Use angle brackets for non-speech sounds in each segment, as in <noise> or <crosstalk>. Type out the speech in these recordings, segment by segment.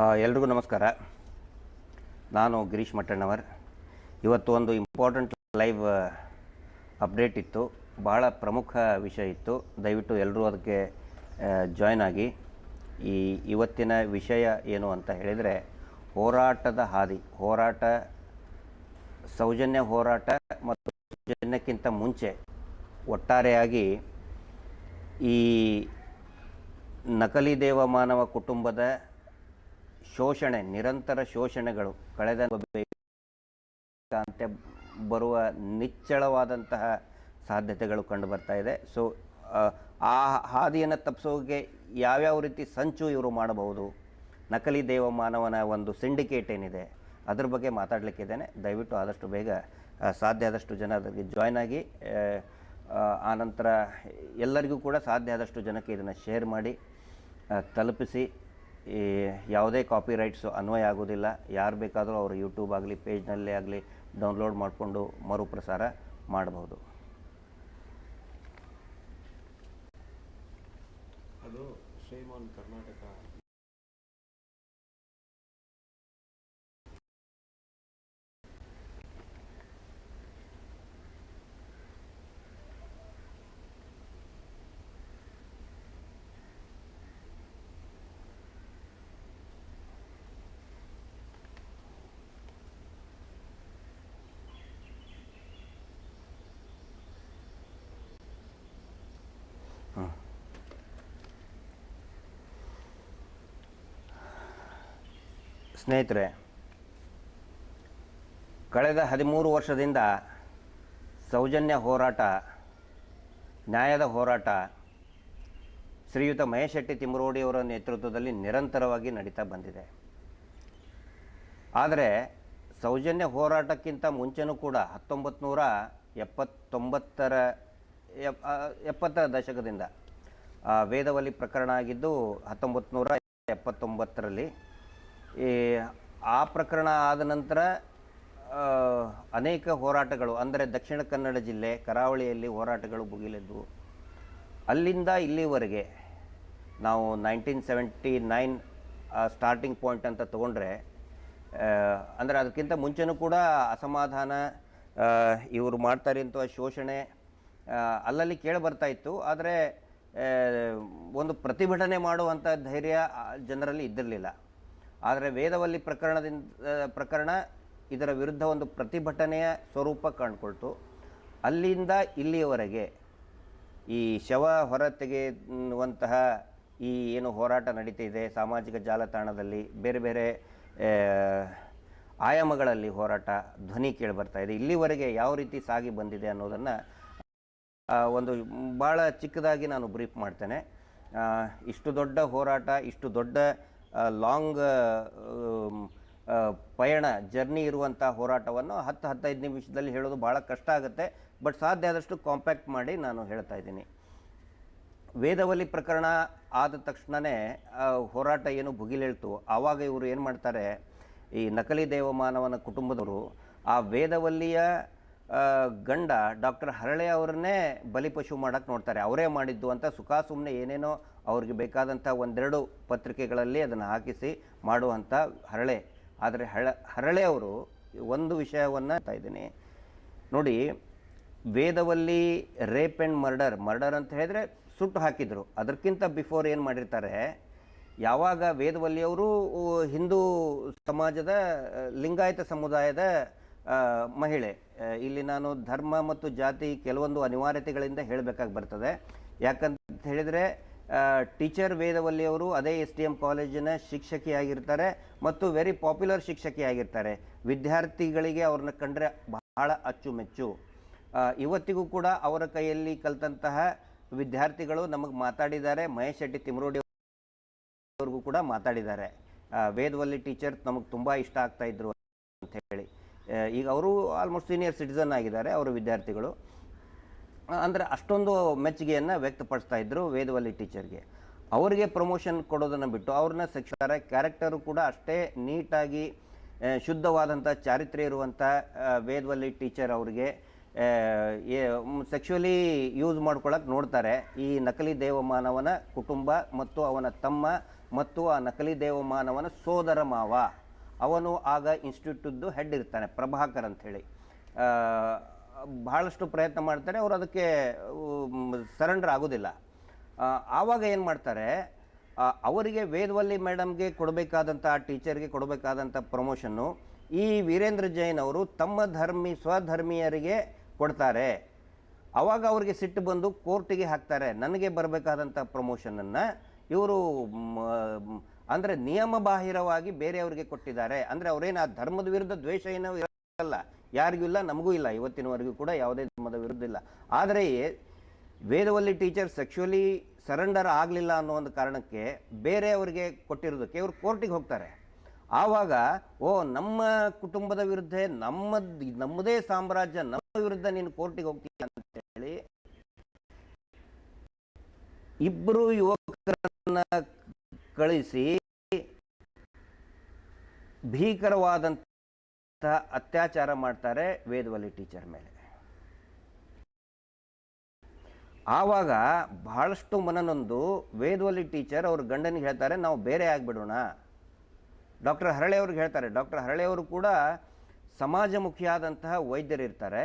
ಎಲ್ರಿಗೂ ನಮಸ್ಕಾರ. ನಾನು ಗಿರೀಶ್ ಮಟ್ಟಣ್ಣವರ್. ಇವತ್ತು ಒಂದು ಇಂಪಾರ್ಟೆಂಟ್ ಲೈವ್ ಅಪ್ಡೇಟ್ ಇತ್ತು. ಭಾಳ ಪ್ರಮುಖ ವಿಷಯ ಇತ್ತು. ದಯವಿಟ್ಟು ಎಲ್ಲರೂ ಅದಕ್ಕೆ ಜಾಯ್ನ್ ಆಗಿ. ಈ ಇವತ್ತಿನ ವಿಷಯ ಏನು ಅಂತ ಹೇಳಿದರೆ, ಹೋರಾಟದ ಹಾದಿ, ಹೋರಾಟ, ಸೌಜನ್ಯ ಹೋರಾಟ ಮತ್ತು ಸೌಜನ್ಯಕ್ಕಿಂತ ಮುಂಚೆ ಒಟ್ಟಾರೆಯಾಗಿ ಈ ನಕಲಿ ದೇವಮಾನವ ಕುಟುಂಬದ ಶೋಷಣೆ, ನಿರಂತರ ಶೋಷಣೆಗಳು ಕಳೆದ ಅಂತ <unintelligible> ಬರುವ ನಿಚ್ಚಳವಾದಂತಹ ಸಾಧ್ಯತೆಗಳು ಕಂಡು ಬರ್ತಾ ಇದೆ. ಸೊ ಆ ಹಾದಿಯನ್ನು ತಪ್ಪಿಸೋಕೆ ಯಾವ್ಯಾವ ರೀತಿ ಸಂಚು ಇವರು ಮಾಡಬಹುದು? ನಕಲಿ ದೇವಮಾನವನ ಒಂದು ಸಿಂಡಿಕೇಟ್ ಏನಿದೆ, ಅದ್ರ ಬಗ್ಗೆ ಮಾತಾಡಲಿಕ್ಕಿದ್ದೇನೆ ದಯವಿಟ್ಟು ಆದಷ್ಟು ಬೇಗ ಸಾಧ್ಯ ಆದಷ್ಟು ಜನ ಅದಕ್ಕೆ ಜಾಯ್ನ್ ಆಗಿ ಆನಂತರ ಎಲ್ಲರಿಗೂ ಕೂಡ ಸಾಧ್ಯ ಆದಷ್ಟು ಜನಕ್ಕೆ ಇದನ್ನು ಶೇರ್ ಮಾಡಿ ತಲುಪಿಸಿ. ಈ ಯಾವುದೇ ಕಾಪಿ ರೈಟ್ಸು ಅನ್ವಯ ಆಗೋದಿಲ್ಲ ಯಾರು ಬೇಕಾದರೂ ಅವರು ಯೂಟ್ಯೂಬ್ ಆಗಲಿ ಪೇಜ್ನಲ್ಲೇ ಆಗಲಿ ಡೌನ್ಲೋಡ್ ಮಾಡಿಕೊಂಡು ಮರುಪ್ರಸಾರ ಮಾಡಬಹುದು ಅದು ಶ್ರೀಮಾನ್ ಕರ್ನಾಟಕ ಸ್ನೇಹಿತರೆ, ಕಳೆದ ಹದಿಮೂರು ವರ್ಷದಿಂದ ಸೌಜನ್ಯ ಹೋರಾಟ, ನ್ಯಾಯದ ಹೋರಾಟ, ಶ್ರೀಯುತ ಮಹೇಶ್ ಶೆಟ್ಟಿ ತಿಮ್ಮರೋಡಿಯವರ ನೇತೃತ್ವದಲ್ಲಿ ನಿರಂತರವಾಗಿ ನಡೀತಾ ಬಂದಿದೆ. ಆದರೆ ಸೌಜನ್ಯ ಹೋರಾಟಕ್ಕಿಂತ ಮುಂಚೆನೂ ಕೂಡ ಹತ್ತೊಂಬತ್ತು ನೂರ ಎಪ್ಪತ್ತೊಂಬತ್ತರ ಎಪ್ಪತ್ತರ ದಶಕದಿಂದ ವೇದವಲ್ಲಿ ಪ್ರಕರಣ ಆಗಿದ್ದು ಹತ್ತೊಂಬತ್ತು ನೂರ ಎಪ್ಪತ್ತೊಂಬತ್ತರಲ್ಲಿ ಈ ಆ ಪ್ರಕರಣ ಆದ ನಂತರ ಅನೇಕ ಹೋರಾಟಗಳು, ಅಂದರೆ ದಕ್ಷಿಣ ಕನ್ನಡ ಜಿಲ್ಲೆ ಕರಾವಳಿಯಲ್ಲಿ ಹೋರಾಟಗಳು ಭುಗಿಲೆದ್ದವು ಅಲ್ಲಿಂದ ಇಲ್ಲಿವರೆಗೆ ನಾವು nineteen seventy nine starting point ಅಂತ ತಗೊಂಡ್ರೆ ಅಂದರೆ ಅದಕ್ಕಿಂತ ಮುಂಚೆನೂ ಕೂಡ ಅಸಮಾಧಾನ ಇವರು ಮಾಡ್ತಾರೆ ಅಂತ ಶೋಷಣೆ ಅಲ್ಲಲ್ಲಿ ಕೇಳಿ ಬರ್ತಾ ಇತ್ತು. ಆದರೆ ಒಂದು ಪ್ರತಿಭಟನೆ ಮಾಡುವಂಥ ಧೈರ್ಯ ಜನರಲ್ಲಿ ಇದ್ದಿರಲಿಲ್ಲ. ಆದರೆ ವೇದವಲ್ಲಿ ಪ್ರಕರಣದಿಂದ, ಪ್ರಕರಣ ಇದರ ವಿರುದ್ಧ ಒಂದು ಪ್ರತಿಭಟನೆಯ ಸ್ವರೂಪ ಕಂಡುಕೊಳ್ತು. ಅಲ್ಲಿಂದ ಇಲ್ಲಿಯವರೆಗೆ ಈ ಶವ ಹೊರ ತೆಗೆಯುವಂತಹ ಈ ಏನು ಹೋರಾಟ ನಡೀತಿದೆ, ಸಾಮಾಜಿಕ ಜಾಲತಾಣದಲ್ಲಿ, ಬೇರೆ ಬೇರೆ ಆಯಾಮಗಳಲ್ಲಿ ಹೋರಾಟ, ಧ್ವನಿ ಕೇಳಿ ಬರ್ತಾ ಇದೆ. ಇಲ್ಲಿವರೆಗೆ ಯಾವ ರೀತಿ ಸಾಗಿ ಬಂದಿದೆ ಅನ್ನೋದನ್ನು ಒಂದು ಭಾಳ ಚಿಕ್ಕದಾಗಿ ನಾನು ಬ್ರೀಫ್ ಮಾಡ್ತೇನೆ. ಇಷ್ಟು ದೊಡ್ಡ ಹೋರಾಟ, ಇಷ್ಟು ದೊಡ್ಡ ಲಾಂಗ್ ಪಯಣ, ಜರ್ನಿ ಇರುವಂಥ ಹೋರಾಟವನ್ನು ಹತ್ತು ಹತ್ತೈದು ನಿಮಿಷದಲ್ಲಿ ಹೇಳೋದು ಭಾಳ ಕಷ್ಟ ಆಗುತ್ತೆ. ಬಟ್ ಸಾಧ್ಯ ಆದಷ್ಟು ಕಾಂಪ್ಯಾಕ್ಟ್ ಮಾಡಿ ನಾನು ಹೇಳ್ತಾ ಇದ್ದೀನಿ. ವೇದವಲ್ಲಿ ಪ್ರಕರಣ ಆದ ತಕ್ಷಣವೇ ಹೋರಾಟ ಏನು ಭುಗಿಲೇಳ್ತು ಆವಾಗ ಇವರು ಏನು ಮಾಡ್ತಾರೆ, ಈ ನಕಲಿ ದೇವಮಾನವನ ಕುಟುಂಬದವರು ಆ ವೇದವಲ್ಲಿಯ ಗಂಡ ಡಾಕ್ಟರ್ ಹರಳೆ ಅವರನ್ನೇ ಬಲಿಪಶು ಮಾಡೋಕ್ಕೆ ನೋಡ್ತಾರೆ. ಅವರೇ ಮಾಡಿದ್ದು ಅಂತ ಸುಖ ಸುಮ್ಮನೆ ಏನೇನೋ ಅವ್ರಿಗೆ ಬೇಕಾದಂಥ ಒಂದೆರಡು ಪತ್ರಿಕೆಗಳಲ್ಲಿ ಅದನ್ನು ಹಾಕಿಸಿ ಮಾಡುವಂಥ ಹರಳೆ. ಆದರೆ ಹಳ, ಹರಳೆ ಅವರು ಒಂದು ವಿಷಯವನ್ನು ಇದ್ದೀನಿ. ನೋಡಿ, Vedavalli rape and murder murder ಅಂತ ಹೇಳಿದ್ರೆ ಸುಟ್ಟು ಹಾಕಿದರು. ಅದಕ್ಕಿಂತ ಬಿಫೋರ್ ಏನು ಮಾಡಿರ್ತಾರೆ, ಯಾವಾಗ ವೇದವಲ್ಲಿಯವರು ಹಿಂದೂ ಸಮಾಜದ, ಲಿಂಗಾಯತ ಸಮುದಾಯದ ಮಹಿಳೆ ಇಲ್ಲಿ ನಾನು ಧರ್ಮ ಮತ್ತು ಜಾತಿ ಕೆಲವೊಂದು ಅನಿವಾರ್ಯತೆಗಳಿಂದ ಹೇಳಬೇಕಾಗಿ ಬರ್ತದೆ. ಯಾಕಂತ ಹೇಳಿದರೆ ಟೀಚರ್ ವೇದವಲ್ಲಿಯವರು ಅದೇ ಎಸ್ ಡಿ ಎಂ ಕಾಲೇಜಿನ ಶಿಕ್ಷಕಿಯಾಗಿರ್ತಾರೆ ಮತ್ತು ವೆರಿ ಪಾಪ್ಯುಲರ್ ಶಿಕ್ಷಕಿಯಾಗಿರ್ತಾರೆ. ವಿದ್ಯಾರ್ಥಿಗಳಿಗೆ ಅವ್ರನ್ನ ಕಂಡ್ರೆ ಬಹಳ ಅಚ್ಚುಮೆಚ್ಚು. ಇವತ್ತಿಗೂ ಕೂಡ ಅವರ ಕೈಯಲ್ಲಿ ಕಲಿತಂತಹ ವಿದ್ಯಾರ್ಥಿಗಳು ನಮಗೆ ಮಾತಾಡಿದ್ದಾರೆ. ಮಹೇಶ್ ಶೆಟ್ಟಿ ತಿಮರೋಡಿ ಅವ್ರಿಗೂ ಕೂಡ ಮಾತಾಡಿದ್ದಾರೆ. ವೇದವಲ್ಲಿ ಟೀಚರ್ ನಮಗೆ ತುಂಬ ಇಷ್ಟ ಆಗ್ತಾ ಇದ್ರು ಅಂತ ಹೇಳಿ. ಈಗ ಅವರು ಆಲ್ಮೋಸ್ಟ್ ಸೀನಿಯರ್ ಸಿಟಿಸನ್ ಆಗಿದ್ದಾರೆ, ಅವರು ವಿದ್ಯಾರ್ಥಿಗಳು. ಅಂದರೆ ಅಷ್ಟೊಂದು ಮೆಚ್ಚುಗೆಯನ್ನು ವ್ಯಕ್ತಪಡಿಸ್ತಾ ಇದ್ದರು ವೇದವಲ್ಲಿ ಟೀಚರ್ಗೆ ಅವರಿಗೆ ಪ್ರಮೋಷನ್ ಕೊಡೋದನ್ನು ಬಿಟ್ಟು ಅವ್ರನ್ನ ಶಿಕ್ಷಕರ ಕ್ಯಾರೆಕ್ಟರು ಕೂಡ ಅಷ್ಟೇ ನೀಟಾಗಿ ಶುದ್ಧವಾದಂಥ ಚಾರಿತ್ರ್ಯ ಇರುವಂಥ ವೇದವಲ್ಲಿ ಟೀಚರ್ ಅವರಿಗೆ ಸೆಕ್ಷುವಲಿ ಯೂಸ್ ಮಾಡ್ಕೊಳಕ್ಕೆ ನೋಡ್ತಾರೆ. ಈ ನಕಲಿ ದೇವಮಾನವನ ಕುಟುಂಬ ಮತ್ತು ಅವನ ತಮ್ಮ ಮತ್ತು ಆ ನಕಲಿ ದೇವಮಾನವನ ಸೋದರ ಮಾವ. ಅವನು ಆಗ ಇನ್ಸ್ಟಿಟ್ಯೂಟದ್ದು ಹೆಡ್ ಇರ್ತಾನೆ, ಪ್ರಭಾಕರ್ ಅಂಥೇಳಿ. ಬಹಳಷ್ಟು ಪ್ರಯತ್ನ ಮಾಡ್ತಾರೆ, ಅವರು ಅದಕ್ಕೆ ಸರೆಂಡರ್ ಆಗೋದಿಲ್ಲ. ಆವಾಗ ಏನು ಮಾಡ್ತಾರೆ ಅವರಿಗೆ ವೇದವಲ್ಲಿ ಮೇಡಮ್ಗೆ ಕೊಡಬೇಕಾದಂಥ ಆ ಟೀಚರ್ಗೆ ಕೊಡಬೇಕಾದಂಥ ಪ್ರಮೋಷನ್ನು ಈ ವೀರೇಂದ್ರ ಜೈನ್ ಅವರು ತಮ್ಮ ಧರ್ಮಿ, ಸ್ವಧರ್ಮೀಯರಿಗೆ ಕೊಡ್ತಾರೆ. ಅವಾಗ ಅವರಿಗೆ ಸಿಟ್ಟು ಬಂದು ಕೋರ್ಟಿಗೆ ಹಾಕ್ತಾರೆ, ನನಗೆ ಬರಬೇಕಾದಂಥ ಪ್ರಮೋಷನನ್ನು. ಇವರು ಅಂದರೆ ನಿಯಮ ಬಾಹಿರವಾಗಿ ಬೇರೆಯವರಿಗೆ ಕೊಟ್ಟಿದ್ದಾರೆ. ಅಂದರೆ ಅವರೇನು ಆ ಧರ್ಮದ ವಿರುದ್ಧ ದ್ವೇಷ ಏನೋ ಇರಲ್ಲ. ಯಾರಿಗೂ ಇಲ್ಲ, ನಮಗೂ ಇಲ್ಲ. ಇವತ್ತಿನವರೆಗೂ ಕೂಡ ಯಾವುದೇ ಧರ್ಮದ ವಿರುದ್ಧ ಇಲ್ಲ. ಆದರೆ ವೇದವಲ್ಲಿ ಟೀಚರ್ ಸೆಕ್ಷುವಲಿ ಸರೆಂಡರ್ ಆಗಲಿಲ್ಲ ಅನ್ನೋ ಒಂದು ಕಾರಣಕ್ಕೆ ಬೇರೆಯವರಿಗೆ ಕೊಟ್ಟಿರೋದಕ್ಕೆ ಇವರು ಕೋರ್ಟಿಗೆ ಹೋಗ್ತಾರೆ. ಆವಾಗ, ಓ, ನಮ್ಮ ಕುಟುಂಬದ ವಿರುದ್ಧ ನಮ್ಮ ನಮ್ಮದೇ ಸಾಮ್ರಾಜ್ಯ, ನಮ್ಮ ವಿರುದ್ಧ ನೀನು ಕೋರ್ಟಿಗೆ ಹೋಗ್ತೀಯ ಅಂತ ಹೇಳಿ ಇಬ್ಬರು ಯುವಕರನ್ನ ಕಳಿಸಿ ಭೀಕರವಾದಂಥ ಅತ್ಯಾಚಾರ ಮಾಡ್ತಾರೆ ವೇದವಲ್ಲಿ ಟೀಚರ್ ಮೇಲೆ. ಆವಾಗ ಬಹಳಷ್ಟು ಮನನೊಂದು ವೇದವಲ್ಲಿ ಟೀಚರ್ ಅವ್ರ ಗಂಡನಿಗೆ ಹೇಳ್ತಾರೆ, ನಾವು ಬೇರೆ ಆಗಿಬಿಡೋಣ. ಡಾಕ್ಟರ್ ಹರಳೆ ಅವ್ರಿಗೆ ಹೇಳ್ತಾರೆ. ಡಾಕ್ಟರ್ ಹರಳೆ ಅವರು ಕೂಡ ಸಮಾಜಮುಖಿಯಾದಂತಹ ವೈದ್ಯರಿರ್ತಾರೆ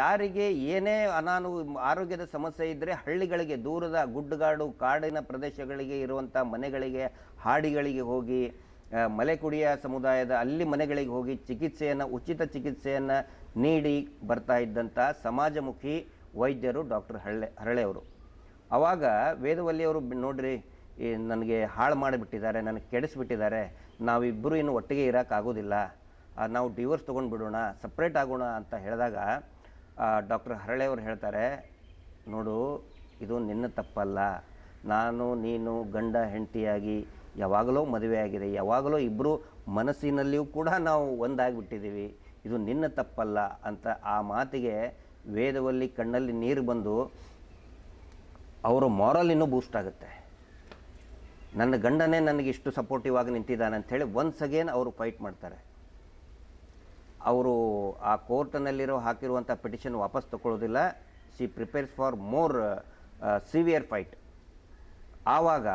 ಯಾರಿಗೆ ಏನೇ ಅನಾನು ಆರೋಗ್ಯದ ಸಮಸ್ಯೆ ಇದ್ದರೆ ಹಳ್ಳಿಗಳಿಗೆ, ದೂರದ ಗುಡ್ಡಗಾಡು ಕಾಡಿನ ಪ್ರದೇಶಗಳಿಗೆ ಇರುವಂಥ ಮನೆಗಳಿಗೆ, ಹಾಡಿಗಳಿಗೆ ಹೋಗಿ ಮಲೆಕುಡಿಯ ಸಮುದಾಯದ ಅಲ್ಲಿ ಮನೆಗಳಿಗೆ ಹೋಗಿ ಚಿಕಿತ್ಸೆಯನ್ನು, ಉಚಿತ ಚಿಕಿತ್ಸೆಯನ್ನು ನೀಡಿ ಬರ್ತಾ ಇದ್ದಂಥ ಸಮಾಜಮುಖಿ ವೈದ್ಯರು ಡಾಕ್ಟರ್ ಹರಳೆ ಹರಳೆಯವರು. ಆವಾಗ ವೇದವಲ್ಲಿಯವರು ನೋಡ್ರಿ ನನಗೆ ಹಾಳು ಮಾಡಿಬಿಟ್ಟಿದ್ದಾರೆ, ನನಗೆ ಕೆಡಿಸ್ಬಿಟ್ಟಿದ್ದಾರೆ, ನಾವಿಬ್ಬರು ಇನ್ನು ಒಟ್ಟಿಗೆ ಇರೋಕ್ಕಾಗೋದಿಲ್ಲ ನಾವು ಡಿವೋರ್ಸ್ ತೊಗೊಂಡು ಬಿಡೋಣ ಸಪ್ರೇಟ್ ಆಗೋಣ ಅಂತ ಹೇಳಿದಾಗ ಡಾಕ್ಟರ್ ಹರಳೆಯವರು ಹೇಳ್ತಾರೆ, ನೋಡು, ಇದು ನಿನ್ನ ತಪ್ಪಲ್ಲ, ನಾನು, ನೀನು ಗಂಡ, ಹೆಂಡತಿಯಾಗಿ ಯಾವಾಗಲೂ ಮದುವೆ ಆಗಿದೆ ಯಾವಾಗಲೋ ಇಬ್ಬರು ಮನಸ್ಸಿನಲ್ಲಿಯೂ ಕೂಡ ನಾವು ಒಂದಾಗಿಬಿಟ್ಟಿದ್ದೀವಿ. ಇದು ನಿನ್ನ ತಪ್ಪಲ್ಲ ಅಂತ ಆ ಮಾತಿಗೆ ವೇದವಲ್ಲಿ ಕಣ್ಣಲ್ಲಿ ನೀರು ಬಂದು ಅವರ ಮಾರಲ್ ಇನ್ನೂ ಬೂಸ್ಟ್ ಆಗುತ್ತೆ. ನನ್ನ ಗಂಡನೇ ನನಗೆ ಇಷ್ಟು ಸಪೋರ್ಟಿವ್ ಆಗಿ ನಿಂತಿದ್ದಾನೆ ಅಂಥೇಳಿ ಒನ್ಸ್ ಅಗೇನ್ ಅವರು ಫೈಟ್ ಮಾಡ್ತಾರೆ. ಅವರು ಆ ಕೋರ್ಟ್ನಲ್ಲಿರೋ ಹಾಕಿರುವಂಥ ಪಿಟಿಷನ್ ವಾಪಸ್ ತಗೊಳ್ಳೋದಿಲ್ಲ she prepares for more severe fight ಆವಾಗ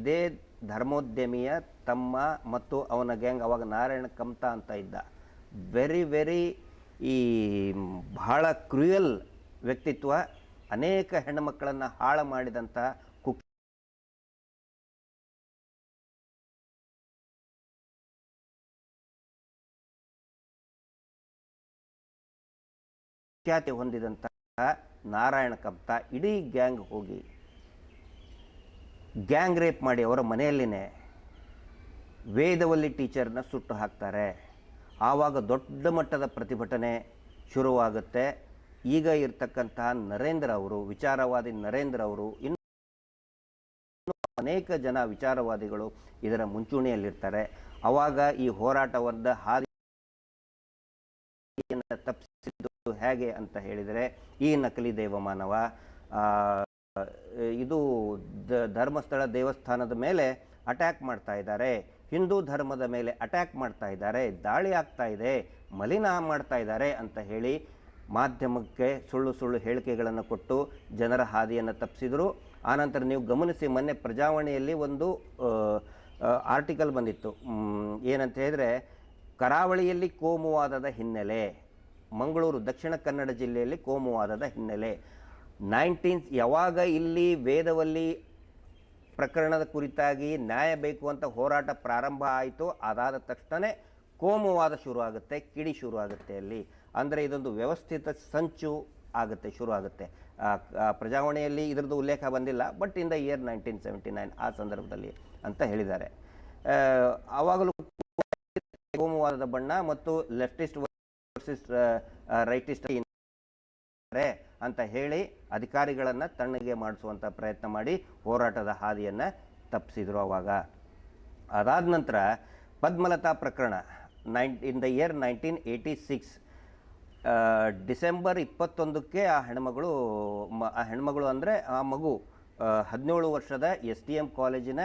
ಇದೇ ಧರ್ಮೋದ್ಯಮಿಯ ತಮ್ಮ ಮತ್ತು ಅವನ ಗ್ಯಾಂಗ್ ಅವಾಗ ನಾರಾಯಣ ಕಮ್ತಾ ಅಂತ ಇದ್ದ. ವೆರಿ ವೆರಿ ಈ ಬಹಳ ಕ್ರೂಯಲ್ ವ್ಯಕ್ತಿತ್ವ ಅನೇಕ ಹೆಣ್ಣುಮಕ್ಕಳನ್ನು ಹಾಳು ಮಾಡಿದಂಥ ಕುಕ್ ಖ್ಯಾತಿ ಹೊಂದಿದಂತಹ ನಾರಾಯಣ ಕಮ್ತಾ ಇಡೀ ಗ್ಯಾಂಗ್ ಹೋಗಿ ಗ್ಯಾಂಗ್ ರೇಪ್ ಮಾಡಿ ಅವರ ಮನೆಯಲ್ಲಿನೇ ವೇದವಲ್ಲಿ ಟೀಚರ್ನ ಸುಟ್ಟು ಹಾಕ್ತಾರೆ. ಆವಾಗ ದೊಡ್ಡ ಮಟ್ಟದ ಪ್ರತಿಭಟನೆ ಶುರುವಾಗುತ್ತೆ. ಈಗ ಇರ್ತಕ್ಕಂತಹ ನರೇಂದ್ರ ಅವರು, ವಿಚಾರವಾದಿ ನರೇಂದ್ರ ಅವರು ಇನ್ನು ಅನೇಕ ಜನ ವಿಚಾರವಾದಿಗಳು ಇದರ ಮುಂಚೂಣಿಯಲ್ಲಿರ್ತಾರೆ. ಆವಾಗ ಈ ಹೋರಾಟವಾದ ಹಾದಿ ತಪ್ಪಿಸಿದ್ದು ಹೇಗೆ ಅಂತ ಹೇಳಿದರೆ, ಈ ನಕಲಿ ದೇವಮಾನವ ಇದು ಧರ್ಮಸ್ಥಳ ದೇವಸ್ಥಾನದ ಮೇಲೆ ಅಟ್ಯಾಕ್ ಮಾಡ್ತಾ ಇದ್ದಾರೆ. ಹಿಂದೂ ಧರ್ಮದ ಮೇಲೆ ಅಟ್ಯಾಕ್ ಮಾಡ್ತಾ ಇದ್ದಾರೆ. ದಾಳಿ ಆಗ್ತಾ ಇದೆ. ಮಲಿನ ಮಾಡ್ತಾ ಇದ್ದಾರೆ ಅಂತ ಹೇಳಿ ಮಾಧ್ಯಮಕ್ಕೆ ಸುಳ್ಳು ಸುಳ್ಳು ಹೇಳಿಕೆಗಳನ್ನು ಕೊಟ್ಟು ಜನರ ಹಾದಿಯನ್ನು ತಪ್ಪಿಸಿದರು. ಆನಂತರ ನೀವು ಗಮನಿಸಿ, ಮೊನ್ನೆ ಪ್ರಜಾವಾಣಿಯಲ್ಲಿ ಒಂದು ಆರ್ಟಿಕಲ್ ಬಂದಿತ್ತು. ಏನಂತ ಹೇಳಿದರೆ, ಕರಾವಳಿಯಲ್ಲಿ ಕೋಮುವಾದದ ಹಿನ್ನೆಲೆ, ಮಂಗಳೂರು, ದಕ್ಷಿಣ ಕನ್ನಡ ಜಿಲ್ಲೆಯಲ್ಲಿ ಕೋಮುವಾದದ ಹಿನ್ನೆಲೆ. ನೈನ್ಟೀನ್ ಯಾವಾಗ ಇಲ್ಲಿ ವೇದವಲ್ಲಿ ಪ್ರಕರಣದ ಕುರಿತಾಗಿ ನ್ಯಾಯ ಬೇಕು ಅಂತ ಹೋರಾಟ ಪ್ರಾರಂಭ ಆಯಿತು ಅದಾದ ತಕ್ಷಣ ಕೋಮುವಾದ ಶುರು ಆಗುತ್ತೆ ಕಿಡಿ ಶುರು ಆಗುತ್ತೆ ಅಲ್ಲಿ. ಅಂದರೆ ಇದೊಂದು ವ್ಯವಸ್ಥಿತ ಸಂಚು ಆಗುತ್ತೆ ಶುರು ಆಗುತ್ತೆ ಪ್ರಜಾವಾಣಿಯಲ್ಲಿ ಇದರದ್ದು ಉಲ್ಲೇಖ ಬಂದಿಲ್ಲ but in the year nineteen seventy nine ಆ ಸಂದರ್ಭದಲ್ಲಿ ಅಂತ ಹೇಳಿದ್ದಾರೆ. ಆವಾಗಲೂ ಕೋಮುವಾದದ ಬಣ್ಣ ಮತ್ತು ಲೆಫ್ಟಿಸ್ಟ್ ವರ್ಸಿಸ್ ರೈಟಿಸ್ಟ್ ಅಂತ ಹೇಳಿ ಅಧಿಕಾರಿಗಳನ್ನು ತಣ್ಣಗೆ ಮಾಡಿಸುವಂಥ ಪ್ರಯತ್ನ ಮಾಡಿ ಹೋರಾಟದ ಹಾದಿಯನ್ನು ತಪ್ಪಿಸಿದ್ರು ಅವಾಗ. ಅದಾದ ನಂತರ ಪದ್ಮಲತಾ ಪ್ರಕರಣ nine in the year nineteen eighty six December ಇಪ್ಪತ್ತೊಂದಕ್ಕೆ ಆ ಹೆಣ್ಮಗಳು ಮ ಆ ಹೆಣ್ಮಗಳು ಅಂದರೆ ಆ ಮಗು ಹದಿನೇಳು ವರ್ಷದ ಎಸ್ ಡಿ ಎಂ ಕಾಲೇಜಿನ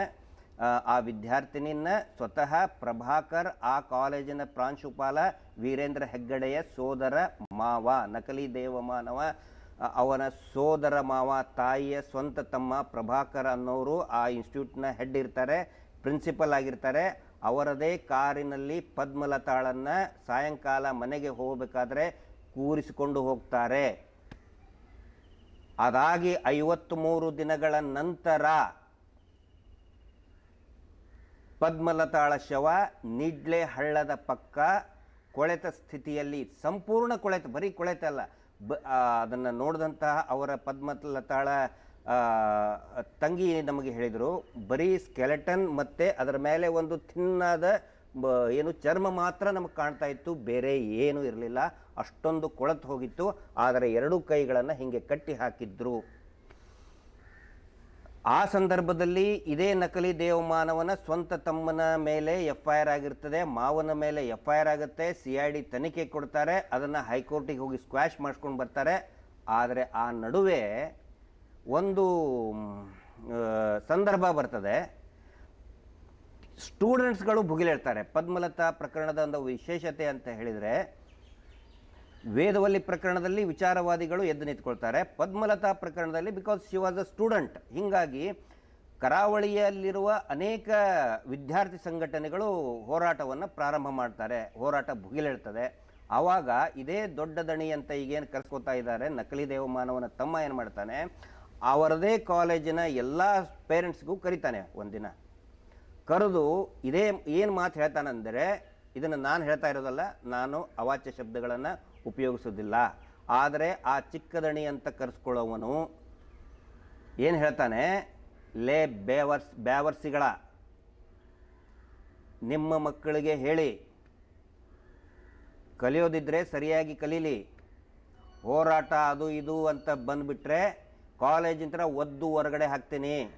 ಆ, ವಿದ್ಯಾರ್ಥಿನಿನ ಸ್ವತಃ ಪ್ರಭಾಕರ್ ಆ ಕಾಲೇಜಿನ ಪ್ರಾಂಶುಪಾಲ ವೀರೇಂದ್ರ ಹೆಗ್ಗಡೆಯ ಸೋದರ ಮಾವ ನಕಲಿ ದೇವಮಾನವ ಅವನ ಸೋದರ ಮಾವ, ತಾಯಿಯ ಸ್ವಂತ ತಮ್ಮ ಪ್ರಭಾಕರ್ ಅನ್ನೋರು ಆ ಇನ್ಸ್ಟಿಟ್ಯೂಟ್ನ ಹೆಡ್ ಇರ್ತಾರೆ, ಪ್ರಿನ್ಸಿಪಲ್ ಆಗಿರ್ತಾರೆ. ಅವರದೇ ಕಾರಿನಲ್ಲಿ ಪದ್ಮಲತಾಳನ್ನು ಸಾಯಂಕಾಲ ಮನೆಗೆ ಹೋಗಬೇಕಾದ್ರೆ ಕೂರಿಸಿಕೊಂಡು ಹೋಗ್ತಾರೆ. ಅದಾಗಿ ಐವತ್ತ್ಮೂರು ದಿನಗಳ ನಂತರ ಪದ್ಮಲತಾಳ ಶವ ನಿಡ್ಲೆ ಹಳ್ಳದ ಪಕ್ಕ ಕೊಳೆತ ಸ್ಥಿತಿಯಲ್ಲಿ, ಸಂಪೂರ್ಣ ಕೊಳೆತ, ಬರೀ ಕೊಳೆತ ಅಲ್ಲ ಬ ಅದನ್ನು ನೋಡಿದಂತಹ ಅವರ ಪದ್ಮಲತಾಳ ತಂಗಿ ನಮಗೆ ಹೇಳಿದರು, ಬರೀ ಸ್ಕೆಲೆಟನ್ ಮತ್ತು ಅದರ ಮೇಲೆ ಒಂದು ತಿನ್ನಾದ ಏನು ಚರ್ಮ ಮಾತ್ರ ನಮಗೆ ಕಾಣ್ತಾ ಇತ್ತು, ಬೇರೆ ಏನೂ ಇರಲಿಲ್ಲ, ಅಷ್ಟೊಂದು ಕೊಳತು ಹೋಗಿತ್ತು, ಆದರೆ ಎರಡೂ ಕೈಗಳನ್ನು ಹೀಗೆ ಕಟ್ಟಿ ಹಾಕಿದ್ರು. ಆ ಸಂದರ್ಭದಲ್ಲಿ ಇದೇ ನಕಲಿ ದೇವಮಾನವನ ಸ್ವಂತ ತಮ್ಮನ ಮೇಲೆ ಎಫ್ ಐ ಆರ್ ಆಗಿರ್ತದೆ, ಮಾವನ ಮೇಲೆ ಎಫ್ ಐ ಆರ್ ಆಗುತ್ತೆ, ಸಿ ಐ ಡಿ ತನಿಖೆ ಕೊಡ್ತಾರೆ, ಅದನ್ನು ಹೈಕೋರ್ಟಿಗೆ ಹೋಗಿ ಸ್ಕ್ವಾಶ್ ಮಾಡಿಸ್ಕೊಂಡು ಬರ್ತಾರೆ. ಆದರೆ ಆ ನಡುವೆ ಒಂದು ಸಂದರ್ಭ ಬರ್ತದೆ. ಸ್ಟೂಡೆಂಟ್ಸ್ಗಳು ಭುಗಿಲೇಳ್ತಾರೆ. ಪದ್ಮಲತಾ ಪ್ರಕರಣದ ಒಂದು ವಿಶೇಷತೆ ಅಂತ ಹೇಳಿದರೆ ವೇದವಲ್ಲಿ ಪ್ರಕರಣದಲ್ಲಿ ವಿಚಾರವಾದಿಗಳು ಎದ್ದು ನಿಂತ್ಕೊಳ್ತಾರೆ. ಪದ್ಮಲತಾ ಪ್ರಕರಣದಲ್ಲಿ because she was a student ಹೀಗಾಗಿ ಕರಾವಳಿಯಲ್ಲಿರುವ ಅನೇಕ ವಿದ್ಯಾರ್ಥಿ ಸಂಘಟನೆಗಳು ಹೋರಾಟವನ್ನು ಪ್ರಾರಂಭ ಮಾಡ್ತಾರೆ. ಹೋರಾಟ ಭುಗಿಲೇಳ್ತದೆ. ಆವಾಗ ಇದೇ ದೊಡ್ಡ ದಣಿ ಅಂತ ಈಗೇನು ಕರ್ಕೋತಾ ಇದ್ದಾರೆ. ನಕಲಿ ದೇವಮಾನವನ ತಮ್ಮ ಏನು ಮಾಡ್ತಾನೆ? ಅವರದೇ ಕಾಲೇಜಿನ ಎಲ್ಲ ಪೇರೆಂಟ್ಸ್ಗೂ ಕರಿತಾನೆ ಒಂದಿನ. ಕರೆದು ಇದೇ ಏನು ಮಾತು ಹೇಳ್ತಾನಂದರೆ, ಇದನ್ನು ನಾನು ಹೇಳ್ತಾ ಇರೋದಲ್ಲ, ನಾನು ಅವಾಚ್ಯ ಶಬ್ದಗಳನ್ನು ಉಪಯೋಗಿಸೋದಿಲ್ಲ. ಆದರೆ ಆ ಚಿಕ್ಕದಣಿ ಅಂತ ಕರೆಸ್ಕೊಳ್ಳೋವನು ಏನು ಹೇಳ್ತಾನೆ? ಲೇ ಬೇವರ್ಸ್, ಬ್ಯಾವರ್ಸಿಗಳ, ನಿಮ್ಮ ಮಕ್ಕಳಿಗೆ ಹೇಳಿ. ಕಲಿಯೋದಿದ್ರೆ ಸರಿಯಾಗಿ ಕಲೀಲಿ. ಹೋರಾಟ ಅದು ಇದು ಅಂತ ಬಂದುಬಿಟ್ರೆ ಕಾಲೇಜಿಂದ ಒದ್ದು ಹೊರಗಡೆ ಹಾಕ್ತೀನಿ.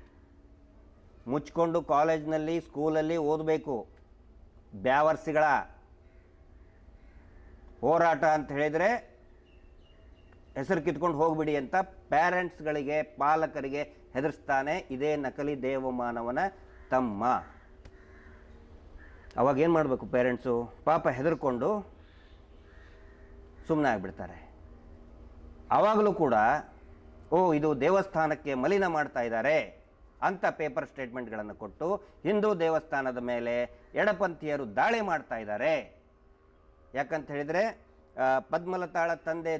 ಮುಚ್ಕೊಂಡು ಕಾಲೇಜ್ನಲ್ಲಿ, ಸ್ಕೂಲಲ್ಲಿ ಓದಬೇಕು. ಬ್ಯಾವರ್ಸಿಗಳ ಹೋರಾಟ ಅಂತ ಹೇಳಿದರೆ ಹೆಸರು ಕಿತ್ಕೊಂಡು ಹೋಗ್ಬಿಡಿ ಅಂತ ಪ್ಯಾರೆಂಟ್ಸ್ಗಳಿಗೆ, ಪಾಲಕರಿಗೆ ಹೆದರ್ಸ್ತಾನೆ ಇದೇ ನಕಲಿ ದೇವಮಾನವನ ತಮ್ಮ. ಅವಾಗ ಏನು ಮಾಡಬೇಕು ಪೇರೆಂಟ್ಸು ಪಾಪ ಹೆದರ್ಕೊಂಡು ಸುಮ್ಮನೆ ಆಗಿಬಿಡ್ತಾರೆ. ಆವಾಗಲೂ ಕೂಡ, ಓ, ಇದು ದೇವಸ್ಥಾನಕ್ಕೆ ಮಲಿನ ಮಾಡ್ತಾ ಇದ್ದಾರೆ ಅಂತ ಪೇಪರ್ ಸ್ಟೇಟ್ಮೆಂಟ್ಗಳನ್ನು ಕೊಟ್ಟು ಹಿಂದೂ ದೇವಸ್ಥಾನದ ಮೇಲೆ ಎಡಪಂಥೀಯರು ದಾಳಿ ಮಾಡ್ತಾ ಇದ್ದಾರೆ. ಯಾಕಂತ ಹೇಳಿದರೆ ಪದ್ಮಲತಾಳ ತಂದೆ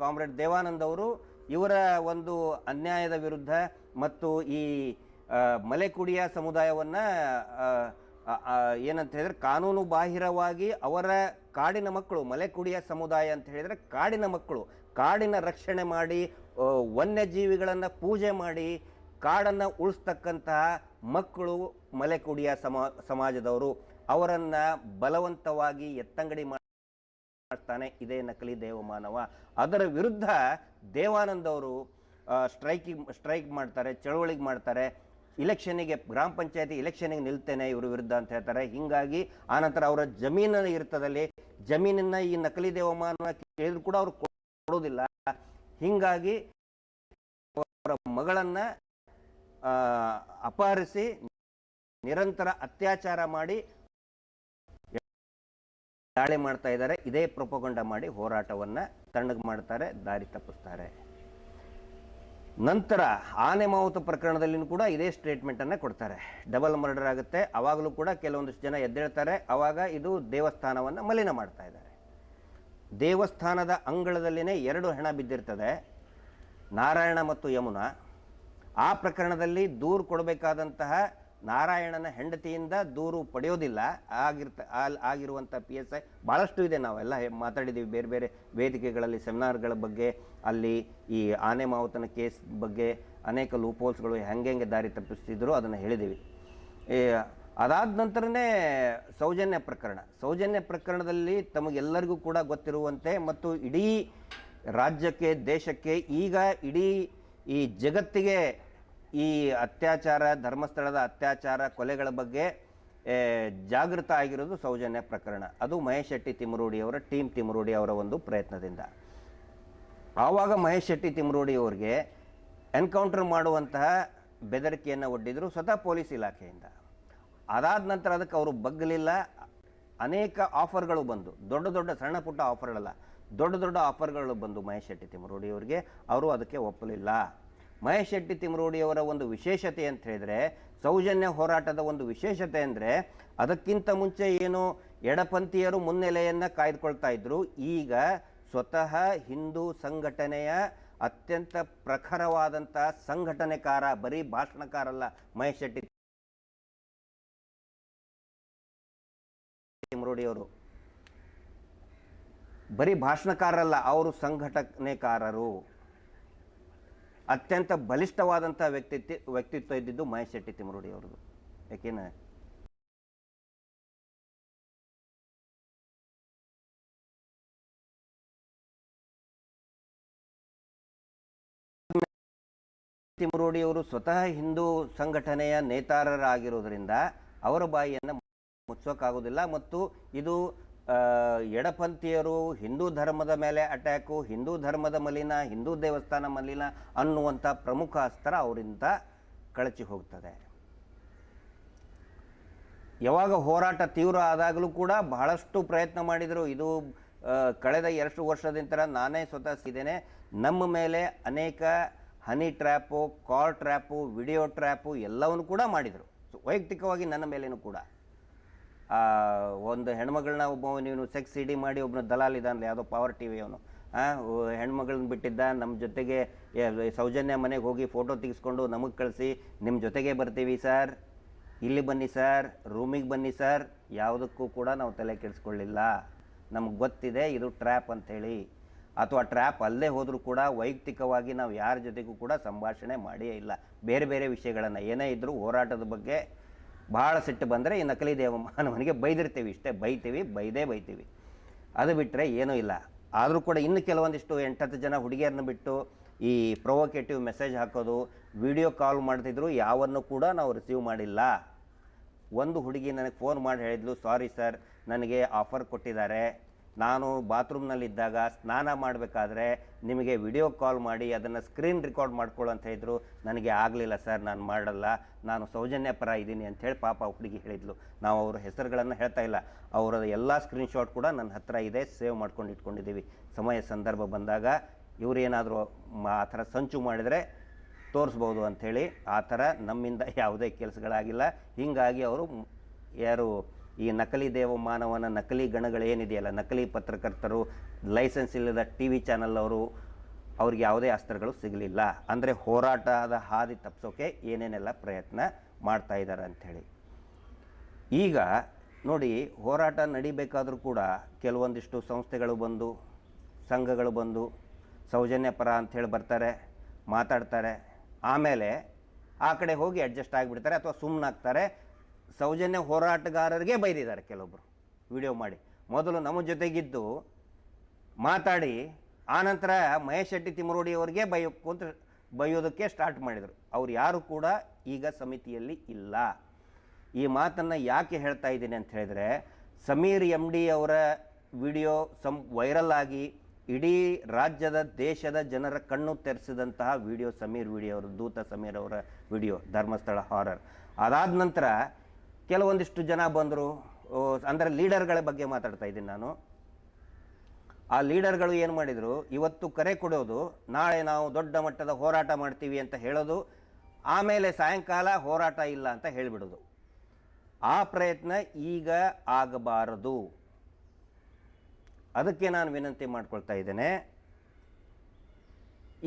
ಕಾಮ್ರೇಡ್ ದೇವಾನಂದ್ ಅವರು ಇವರ ಒಂದು ಅನ್ಯಾಯದ ವಿರುದ್ಧ ಮತ್ತು ಈ ಮಲೆಕುಡಿಯ ಸಮುದಾಯವನ್ನು ಏನಂತ ಹೇಳಿದ್ರೆ ಕಾನೂನು ಬಾಹಿರವಾಗಿ ಅವರ ಕಾಡಿನ ಮಕ್ಕಳು, ಮಲೆಕುಡಿಯ ಸಮುದಾಯ ಅಂತ ಹೇಳಿದರೆ ಕಾಡಿನ ಮಕ್ಕಳು, ಕಾಡಿನ ರಕ್ಷಣೆ ಮಾಡಿ ವನ್ಯಜೀವಿಗಳನ್ನು ಪೂಜೆ ಮಾಡಿ, ಕಾಡನ್ನು ಉಳಿಸ್ತಕ್ಕಂತಹ ಮಕ್ಕಳು ಮಲೆಕುಡಿಯ ಸಮ, ಸಮಾಜದವರು. ಅವರನ್ನು ಬಲವಂತವಾಗಿ ಎತ್ತಂಗಡಿ ಮಾಡಿ ಮಾಡ್ತಾನೆ ಇದೇ ನಕಲಿ ದೇವಮಾನವ. ಅದರ ವಿರುದ್ಧ ದೇವಾನಂದ್ ಅವರು ಸ್ಟ್ರೈಕಿಂಗ್ ಸ್ಟ್ರೈಕ್ ಮಾಡ್ತಾರೆ ಚಳವಳಿಗೆ ಮಾಡ್ತಾರೆ. ಇಲೆಕ್ಷನಿಗೆ ಗ್ರಾಮ ಪಂಚಾಯತಿ ಇಲೆಕ್ಷನಿಗೆ ನಿಲ್ತೇನೆ ಇವ್ರ ವಿರುದ್ಧ ಅಂತ ಹೇಳ್ತಾರೆ. ಹೀಗಾಗಿ ಆನಂತರ ಅವರ ಜಮೀನ ಇರ್ತದಲ್ಲಿ, ಜಮೀನನ್ನ ಈ ನಕಲಿ ದೇವಮಾನವ ಕೇಳಿದ್ರು ಕೂಡ ಅವ್ರು ಕೊಡೋದಿಲ್ಲ. ಹೀಗಾಗಿ ಅವರ ಮಗಳನ್ನ ಅಪಹರಿಸಿ ನಿರಂತರ ಅತ್ಯಾಚಾರ ಮಾಡಿ ದಾಳಿ ಮಾಡ್ತಾ ಇದ್ದಾರೆ. ಇದೇ ಪ್ರೊಪಗೊಂಡ ಮಾಡಿ ಹೋರಾಟವನ್ನು ತಣ್ಣಗೆ ಮಾಡ್ತಾರೆ, ದಾರಿ ತಪ್ಪಿಸ್ತಾರೆ. ನಂತರ ಆನೆ ಮಾವುತ ಪ್ರಕರಣದಲ್ಲಿನೂ ಕೂಡ ಇದೇ ಸ್ಟೇಟ್ಮೆಂಟನ್ನು ಕೊಡ್ತಾರೆ. ಡಬಲ್ ಮರ್ಡರ್ ಆಗುತ್ತೆ. ಆವಾಗಲೂ ಕೂಡ ಕೆಲವೊಂದಿಷ್ಟು ಜನ ಎದ್ದೇಳ್ತಾರೆ. ಆವಾಗ ಇದು ದೇವಸ್ಥಾನವನ್ನು ಮಲಿನ ಮಾಡ್ತಾ ಇದ್ದಾರೆ. ದೇವಸ್ಥಾನದ ಅಂಗಳದಲ್ಲಿನೇ ಎರಡು ಹೆಣ ಬಿದ್ದಿರ್ತದೆ. ನಾರಾಯಣ ಮತ್ತು ಯಮುನಾ. ಆ ಪ್ರಕರಣದಲ್ಲಿ ದೂರು ಕೊಡಬೇಕಾದಂತಹ ನಾರಾಯಣನ ಹೆಂಡತಿಯಿಂದ ದೂರು ಪಡೆಯೋದಿಲ್ಲ. ಆಗಿರ್ತ ಅಲ್ಲಿ ಆಗಿರುವಂಥ ಪಿ ಎಸ್ ಐ ಭಾಳಷ್ಟು ಇದೆ. ನಾವೆಲ್ಲ ಮಾತಾಡಿದ್ದೀವಿ. ಬೇರೆ ಬೇರೆ ವೇದಿಕೆಗಳಲ್ಲಿ, ಸೆಮಿನಾರ್ಗಳ ಬಗ್ಗೆ, ಅಲ್ಲಿ ಈ ಆನೆ ಮಾವುತನ ಕೇಸ್ ಬಗ್ಗೆ ಅನೇಕ ಲೂಪೋಲ್ಸ್ಗಳು ಹೆಂಗೆ ದಾರಿ ತಪ್ಪಿಸ್ತಿದ್ರು ಅದನ್ನು ಹೇಳಿದ್ದೀವಿ. ಅದಾದ ನಂತರನೇ ಸೌಜನ್ಯ ಪ್ರಕರಣ. ಸೌಜನ್ಯ ಪ್ರಕರಣದಲ್ಲಿ ತಮಗೆಲ್ಲರಿಗೂ ಕೂಡ ಗೊತ್ತಿರುವಂತೆ ಮತ್ತು ಇಡೀ ರಾಜ್ಯಕ್ಕೆ, ದೇಶಕ್ಕೆ ಈಗ ಇಡೀ ಈ ಜಗತ್ತಿಗೆ ಈ ಅತ್ಯಾಚಾರ, ಧರ್ಮಸ್ಥಳದ ಅತ್ಯಾಚಾರ ಕೊಲೆಗಳ ಬಗ್ಗೆ ಜಾಗೃತ ಆಗಿರೋದು ಸೌಜನ್ಯ ಪ್ರಕರಣ. ಅದು ಮಹೇಶ್ ಶೆಟ್ಟಿ ತಿಮರೋಡಿ ಅವರ ಟೀಮ್ ತಿಮ್ಮರೂಡಿ ಅವರ ಒಂದು ಪ್ರಯತ್ನದಿಂದ. ಆವಾಗ ಮಹೇಶ್ ಶೆಟ್ಟಿ ತಿಮರೋಡಿ ಅವರಿಗೆ ಎನ್ಕೌಂಟರ್ ಮಾಡುವಂತಹ ಬೆದರಿಕೆಯನ್ನು ಒಡ್ಡಿದ್ರು ಸ್ವತಃ ಪೊಲೀಸ್ ಇಲಾಖೆಯಿಂದ. ಅದಾದ ನಂತರ ಅದಕ್ಕೆ ಅವರು ಬಗ್ಗಲಿಲ್ಲ ಅನೇಕ ಆಫರ್ಗಳು ಬಂದು, ದೊಡ್ಡ ದೊಡ್ಡ ಸಣ್ಣ ಪುಟ್ಟ ಆಫರ್ಗಳಲ್ಲ, ದೊಡ್ಡ ದೊಡ್ಡ ಆಫರ್ಗಳು ಬಂದು ಮಹೇಶ್ ಶೆಟ್ಟಿ ಅವರಿಗೆ. ಅವರು ಅದಕ್ಕೆ ಒಪ್ಪಲಿಲ್ಲ. ಮಹೇಶ್ ಶೆಟ್ಟಿ ತಿಮರೋಡಿಯವರ ಒಂದು ವಿಶೇಷತೆ ಅಂತ ಹೇಳಿದರೆ, ಸೌಜನ್ಯ ಹೋರಾಟದ ಒಂದು ವಿಶೇಷತೆ ಅಂದರೆ, ಅದಕ್ಕಿಂತ ಮುಂಚೆ ಏನು ಎಡಪಂಥೀಯರು ಮುನ್ನೆಲೆಯನ್ನು ಕಾಯ್ದುಕೊಳ್ತಾ ಇದ್ದರು ಈಗ ಸ್ವತಃ ಹಿಂದೂ ಸಂಘಟನೆಯ ಅತ್ಯಂತ ಪ್ರಖರವಾದಂಥ ಸಂಘಟನೆಕಾರ, ಬರೀ ಭಾಷಣಕಾರಲ್ಲ ಮಹೇಶ್ ಶೆಟ್ಟಿ ತಿಮರೋಡಿಯವರು ಬರೀ ಭಾಷಣಕಾರರಲ್ಲ, ಅವರು ಸಂಘಟನೆಕಾರರು. ಅತ್ಯಂತ ಬಲಿಷ್ಠವಾದಂಥ ವ್ಯಕ್ತಿತ್ವ ವ್ಯಕ್ತಿತ್ವ ಇದ್ದಿದ್ದು ಮಹೇಶ್ ಶೆಟ್ಟಿ ತಿಮ್ಮರುಡಿ ಅವ್ರದ್ದು. ಯಾಕೆನ? ತಿಮರೋಡಿ ಅವರು ಸ್ವತಃ ಹಿಂದೂ ಸಂಘಟನೆಯ ನೇತಾರರಾಗಿರುವುದರಿಂದ ಅವರ ಬಾಯಿಯನ್ನು ಮುಚ್ಚೋಕ್ಕಾಗೋದಿಲ್ಲ ಮತ್ತು ಇದು ಎಡಪಂಥೀಯರು ಹಿಂದೂ ಧರ್ಮದ ಮೇಲೆ ಅಟ್ಯಾಕು, ಹಿಂದೂ ಧರ್ಮದ ಮಲಿನ, ಹಿಂದೂ ದೇವಸ್ಥಾನ ಮಲಿನ ಅನ್ನುವಂಥ ಪ್ರಮುಖ ಅಸ್ತ್ರ ಅವರಿಂದ ಕಳಚಿ ಹೋಗ್ತದೆ. ಯಾವಾಗ ಹೋರಾಟ ತೀವ್ರ ಆದಾಗಲೂ ಕೂಡ ಬಹಳಷ್ಟು ಪ್ರಯತ್ನ ಮಾಡಿದರು. ಇದು ಕಳೆದ ಎರಡು ವರ್ಷದಿಂದ ನಾನೇ ಸ್ವತಃ ಸಿದ್ದೇನೆ. ನಮ್ಮ ಮೇಲೆ ಅನೇಕ honey trap, call trap, video trap ಎಲ್ಲವನ್ನು ಕೂಡ ಮಾಡಿದರು. ವೈಯಕ್ತಿಕವಾಗಿ ನನ್ನ ಮೇಲೇನು ಕೂಡ. ಒಂದು ಹೆಣ್ಮಗಳನ್ನ ಒಬ್ಬ ನೀನು ಸೆಕ್ಸ್ ಸಿಡಿ ಮಾಡಿ ಒಬ್ಬನ ದಲಾಲ್ ಇದ್ದಾನಲ್ಲ, ಯಾವುದೋ ಪವರ್ ಟಿ ವಿ ಅವನು. ಹೆಣ್ಮಗಳನ್ನ ಬಿಟ್ಟಿದ್ದ ನಮ್ಮ ಜೊತೆಗೆ ಸೌಜನ್ಯ ಮನೆಗೆ ಹೋಗಿ ಫೋಟೋ ತೆಗೆಸ್ಕೊಂಡು ನಮಗೆ ಕಳಿಸಿ ನಿಮ್ಮ ಜೊತೆಗೆ ಬರ್ತೀವಿ ಸರ್ ಇಲ್ಲಿ ಬನ್ನಿ ಸರ್ ರೂಮಿಗೆ ಬನ್ನಿ ಸರ್ ಯಾವುದಕ್ಕೂ ಕೂಡ ನಾವು ತಲೆ ಕೆಡಿಸ್ಕೊಳ್ಳಿಲ್ಲ. ನಮ್ಗೆ ಗೊತ್ತಿದೆ, ಇದು ಟ್ರ್ಯಾಪ್ ಅಂಥೇಳಿ ಅಥವಾ ಟ್ರ್ಯಾಪ್ ಅಲ್ಲೇ ಹೋದರೂ ಕೂಡ ವೈಯಕ್ತಿಕವಾಗಿ ನಾವು ಯಾರ ಜೊತೆಗೂ ಕೂಡ ಸಂಭಾಷಣೆ ಮಾಡಿಯೇ ಇಲ್ಲ. ಬೇರೆ ಬೇರೆ ವಿಷಯಗಳನ್ನು, ಏನೇ ಇದ್ದರೂ ಹೋರಾಟದ ಬಗ್ಗೆ ಭಾಳ ಸಿಟ್ಟು ಬಂದರೆ ಈ ನಕಲಿ ದೇವ ಮಾನವನಿಗೆ ಬೈದಿರ್ತೀವಿ ಇಷ್ಟೇ, ಬೈತೀವಿ, ಬೈದೇ ಬೈತೀವಿ. ಅದು ಬಿಟ್ಟರೆ ಏನೂ ಇಲ್ಲ. ಆದರೂ ಕೂಡ ಇನ್ನು ಕೆಲವೊಂದಿಷ್ಟು ಎಂಟತ್ತು ಜನ ಹುಡುಗಿಯರನ್ನ ಬಿಟ್ಟು ಈ ಪ್ರೊವೊಕೇಟಿವ್ ಮೆಸೇಜ್ ಹಾಕೋದು ವಿಡಿಯೋ ಕಾಲ್ ಮಾಡ್ತಿದ್ರು ಯಾವನ್ನು ಕೂಡ ನಾವು ರಿಸೀವ್ ಮಾಡಿಲ್ಲ. ಒಂದು ಹುಡುಗಿ ನನಗೆ ಫೋನ್ ಮಾಡಿ ಹೇಳಿದ್ಲು ಸಾರಿ ಸರ್ ನನಗೆ ಆಫರ್ ಕೊಟ್ಟಿದ್ದಾರೆ. ನಾನು ಬಾತ್ರೂಮ್ನಲ್ಲಿದ್ದಾಗ ಸ್ನಾನ ಮಾಡಬೇಕಾದ್ರೆ ನಿಮಗೆ ವಿಡಿಯೋ ಕಾಲ್ ಮಾಡಿ ಅದನ್ನು ಸ್ಕ್ರೀನ್ ರೆಕಾರ್ಡ್ ಮಾಡ್ಕೊಳ್ಳು ಅಂತ ಹೇಳಿದ್ರು. ನನಗೆ ಆಗಲಿಲ್ಲ ಸರ್, ನಾನು ಮಾಡಲ್ಲ. ನಾನು ಸೌಜನ್ಯ ಪರ ಇದ್ದೀನಿ ಅಂಥೇಳಿ ಪಾಪ ಹುಡುಗಿ ಹೇಳಿದ್ಲು. ನಾವು ಅವ್ರ ಹೆಸರುಗಳನ್ನು ಹೇಳ್ತಾ ಇಲ್ಲ. ಅವರ ಎಲ್ಲ ಸ್ಕ್ರೀನ್ಶಾಟ್ ಕೂಡ ನನ್ನ ಹತ್ರ ಇದೆ, ಸೇವ್ ಮಾಡ್ಕೊಂಡು ಇಟ್ಕೊಂಡಿದ್ದೀವಿ. ಸಮಯ ಸಂದರ್ಭ ಬಂದಾಗ ಇವರೇನಾದರೂ ಆ ಥರ ಸಂಚು ಮಾಡಿದರೆ ತೋರಿಸ್ಬೋದು ಅಂಥೇಳಿ ಆ ಥರ ನಮ್ಮಿಂದ ಯಾವುದೇ ಕೆಲಸಗಳಾಗಿಲ್ಲ. ಹೀಗಾಗಿ ಅವರು ಯಾರು ಈ ನಕಲಿ ದೇವ ಮಾನವನ ನಕಲಿ ಗಣಗಳೇನಿದೆಯಲ್ಲ ನಕಲಿ ಪತ್ರಕರ್ತರು, ಲೈಸೆನ್ಸ್ ಇಲ್ಲದ ಟಿ ವಿ ಚಾನಲ್ ಅವರು, ಅವ್ರಿಗೆ ಯಾವುದೇ ಅಸ್ತ್ರಗಳು ಸಿಗಲಿಲ್ಲ. ಅಂದರೆ ಹೋರಾಟದ ಹಾದಿ ತಪ್ಪಿಸೋಕೆ ಏನೇನೆಲ್ಲ ಪ್ರಯತ್ನ ಮಾಡ್ತಾ ಇದ್ದಾರೆ ಅಂಥೇಳಿ. ಈಗ ನೋಡಿ, ಹೋರಾಟ ನಡಿಬೇಕಾದರೂ ಕೂಡ ಕೆಲವೊಂದಿಷ್ಟು ಸಂಸ್ಥೆಗಳು ಬಂದು, ಸಂಘಗಳು ಬಂದು ಸೌಜನ್ಯ ಪರ ಅಂಥೇಳಿ ಬರ್ತಾರೆ, ಮಾತಾಡ್ತಾರೆ. ಆಮೇಲೆ ಆ ಕಡೆ ಹೋಗಿ ಅಡ್ಜಸ್ಟ್ ಆಗಿಬಿಡ್ತಾರೆ ಅಥವಾ ಸುಮ್ಮನಾಗ್ತಾರೆ ಸೌಜನ್ಯ ಹೋರಾಟಗಾರರಿಗೆ ಬೈದಿದ್ದಾರೆ ಕೆಲವೊಬ್ಬರು ವಿಡಿಯೋ ಮಾಡಿ. ಮೊದಲು ನಮ್ಮ ಜೊತೆಗಿದ್ದು ಮಾತಾಡಿ, ಆನಂತರ ಮಹೇಶ್ ಶೆಟ್ಟಿ ತಿಮರೋಡಿ ಅವರಿಗೆ ಅಂತ ಬೈಯೋದಕ್ಕೆ ಸ್ಟಾರ್ಟ್ ಮಾಡಿದರು. ಅವ್ರು ಯಾರು ಕೂಡ ಈಗ ಸಮಿತಿಯಲ್ಲಿ ಇಲ್ಲ. ಈ ಮಾತನ್ನು ಯಾಕೆ ಹೇಳ್ತಾ ಇದ್ದೀನಿ ಅಂತ ಹೇಳಿದರೆ, ಸಮೀರ್ ಎಂ ಡಿ ಅವರ ವಿಡಿಯೋ ಸಂ ವೈರಲ್ ಆಗಿ ಇಡೀ ರಾಜ್ಯದ, ದೇಶದ ಜನರ ಕಣ್ಣು ತೆರೆಸಿದಂತಹ ವಿಡಿಯೋ, ಸಮೀರ್ ವಿಡಿಯೋ ಅವರು, ದೂತ ಸಮೀರ್ ಅವರ ವಿಡಿಯೋ, ಧರ್ಮಸ್ಥಳ ಹಾರರ್ ಅದಾದ ನಂತರ ಕೆಲವೊಂದಿಷ್ಟು ಜನ ಬಂದರು ಅಂದರೆ ಲೀಡರ್ಗಳ ಬಗ್ಗೆ ಮಾತಾಡ್ತಾ ಇದ್ದೀನಿ ನಾನು. ಆ ಲೀಡರ್ಗಳು ಏನು ಮಾಡಿದರು, ಇವತ್ತು ಕರೆ ಕೊಡೋದು, ನಾಳೆ ನಾವು ದೊಡ್ಡ ಮಟ್ಟದ ಹೋರಾಟ ಮಾಡ್ತೀವಿ ಅಂತ ಹೇಳೋದು, ಆಮೇಲೆ ಸಾಯಂಕಾಲ ಹೋರಾಟ ಇಲ್ಲ ಅಂತ ಹೇಳಿಬಿಡೋದು. ಆ ಪ್ರಯತ್ನ ಈಗ ಆಗಬಾರದು. ಅದಕ್ಕೆ ನಾನು ವಿನಂತಿ ಮಾಡ್ಕೊಳ್ತಾ ಇದ್ದೇನೆ.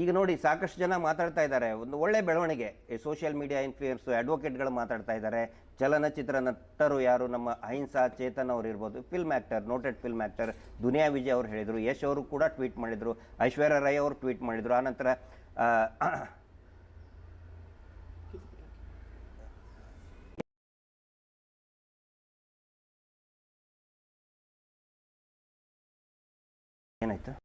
ಈಗ ನೋಡಿ, ಸಾಕಷ್ಟು ಜನ ಮಾತಾಡ್ತಾ ಇದ್ದಾರೆ. ಒಂದು ಒಳ್ಳೆ ಬೆಳವಣಿಗೆ. ಈ ಸೋಷಿಯಲ್ ಮೀಡಿಯಾ ಇನ್ಫ್ಲೂಯೆನ್ಸು ಅಡ್ವೊಕೇಟ್ಗಳು ಮಾತಾಡ್ತಾ ಇದ್ದಾರೆ. ಚಲನಚಿತ್ರ ನಟರು ಯಾರು ನಮ್ಮ ಅಹಿಂಸಾ ಚೇತನ್ ಅವರು ಇರ್ಬೋದು. Film actor noted film actor Duniya Vijay ಅವರು ಹೇಳಿದರು. ಯಶ್ ಅವರು ಕೂಡ ಟ್ವೀಟ್ ಮಾಡಿದರು. ಐಶ್ವರ್ಯ ರೈ ಅವರು ಟ್ವೀಟ್ ಮಾಡಿದರು. ಆನಂತರ ಏನಾಯ್ತು?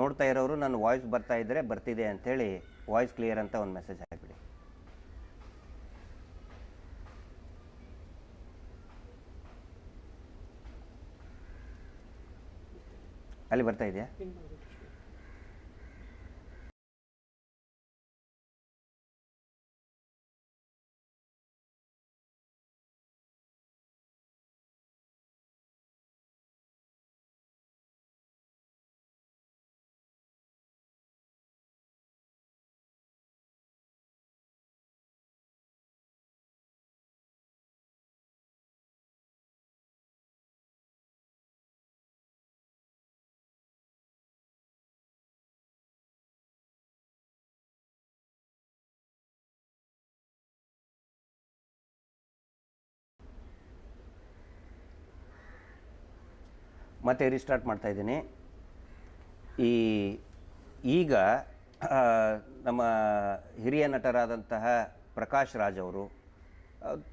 ನೋಡ್ತಾ ಇರೋರು ನನ್ನ ವಾಯ್ಸ್ ಬರ್ತಾ ಇದ್ದರೆ ಬರ್ತಿದೆ ಅಂಥೇಳಿ ವಾಯ್ಸ್ ಕ್ಲಿಯರ್ ಅಂತ ಒಂದು ಮೆಸೇಜ್ ಹಾಕಿಬಿಡಿ. ಅಲ್ಲಿ ಬರ್ತಾ ಇದೆಯಾ? ಮತ್ತೆ ರಿಸ್ಟಾರ್ಟ್ ಮಾಡ್ತಾ ಇದ್ದೀನಿ. ಈ, ಈಗ ನಮ್ಮ ಹಿರಿಯ ನಟರಾದಂತಹ ಪ್ರಕಾಶ್ ರಾಜ್ ಅವರು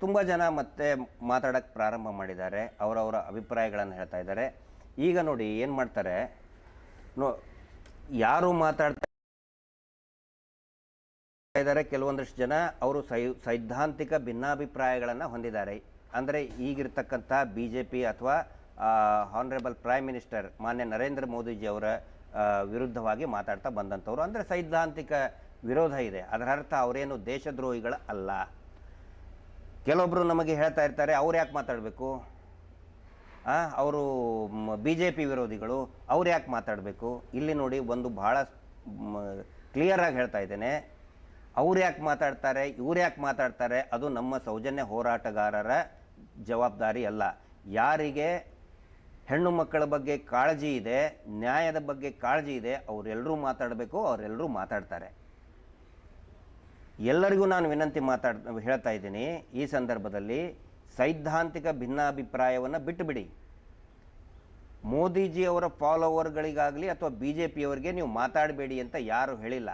ತುಂಬ ಜನ ಮತ್ತೆ ಮಾತಾಡೋಕ್ಕೆ ಪ್ರಾರಂಭ ಮಾಡಿದ್ದಾರೆ. ಅವರವರ ಅಭಿಪ್ರಾಯಗಳನ್ನು ಹೇಳ್ತಾ ಇದ್ದಾರೆ. ಈಗ ನೋಡಿ ಏನು ಮಾಡ್ತಾರೆ, ನೋ, ಯಾರು ಮಾತಾಡ್ತಾ ಇದ್ದಾರೆ ಕೆಲವೊಂದಷ್ಟು ಜನ, ಅವರು ಸೈ, ಸೈದ್ಧಾಂತಿಕ ಭಿನ್ನಾಭಿಪ್ರಾಯಗಳನ್ನು ಹೊಂದಿದ್ದಾರೆ. ಅಂದರೆ ಈಗಿರ್ತಕ್ಕಂಥ ಬಿ ಜೆ ಪಿ ಅಥವಾ ಹಾನರೇಬಲ್ ಪ್ರೈಮ್ ಮಿನಿಸ್ಟರ್ ಮಾನ್ಯ ನರೇಂದ್ರ ಮೋದಿಜಿ ಅವರ ವಿರುದ್ಧವಾಗಿ ಮಾತಾಡ್ತಾ ಬಂದಂಥವ್ರು. ಅಂದರೆ ಸೈದ್ಧಾಂತಿಕ ವಿರೋಧ ಇದೆ. ಅದರ ಅರ್ಥ ಅವರೇನು ದೇಶದ್ರೋಹಿಗಳ ಅಲ್ಲ. ಕೆಲವೊಬ್ಬರು ನಮಗೆ ಹೇಳ್ತಾ ಇರ್ತಾರೆ, ಅವ್ರು ಯಾಕೆ ಮಾತಾಡಬೇಕು? ಅವರು ಬಿ ಜೆ ಪಿ ವಿರೋಧಿಗಳು, ಅವ್ರು ಯಾಕೆ ಮಾತಾಡಬೇಕು? ಇಲ್ಲಿ ನೋಡಿ ಒಂದು ಭಾಳ ಕ್ಲಿಯರಾಗಿ ಹೇಳ್ತಾ ಇದ್ದೇನೆ. ಅವ್ರು ಯಾಕೆ ಮಾತಾಡ್ತಾರೆ, ಇವ್ರು ಯಾಕೆ ಮಾತಾಡ್ತಾರೆ, ಅದು ನಮ್ಮ ಸೌಜನ್ಯ ಹೋರಾಟಗಾರರ ಜವಾಬ್ದಾರಿ ಅಲ್ಲ. ಯಾರಿಗೆ ಹೆಣ್ಣು ಮಕ್ಕಳ ಬಗ್ಗೆ ಕಾಳಜಿ ಇದೆ, ನ್ಯಾಯದ ಬಗ್ಗೆ ಕಾಳಜಿ ಇದೆ ಅವರೆಲ್ಲರೂ ಮಾತಾಡಬೇಕು ಅವರೆಲ್ಲರೂ ಮಾತಾಡ್ತಾರೆ. ಎಲ್ಲರಿಗೂ ನಾನು ವಿನಂತಿ ಮಾತಾಡ್, ಹೇಳ್ತಾ ಇದ್ದೀನಿ, ಈ ಸಂದರ್ಭದಲ್ಲಿ ಸೈದ್ಧಾಂತಿಕ ಭಿನ್ನಾಭಿಪ್ರಾಯವನ್ನು ಬಿಟ್ಟುಬಿಡಿ. ಮೋದಿಜಿಯವರ ಫಾಲೋವರ್ಗಳಿಗಾಗಲಿ ಅಥವಾ ಬಿ ಜೆ ಪಿಯವರಿಗೆ ನೀವು ಮಾತಾಡಬೇಡಿ ಅಂತ ಯಾರು ಹೇಳಿಲ್ಲ.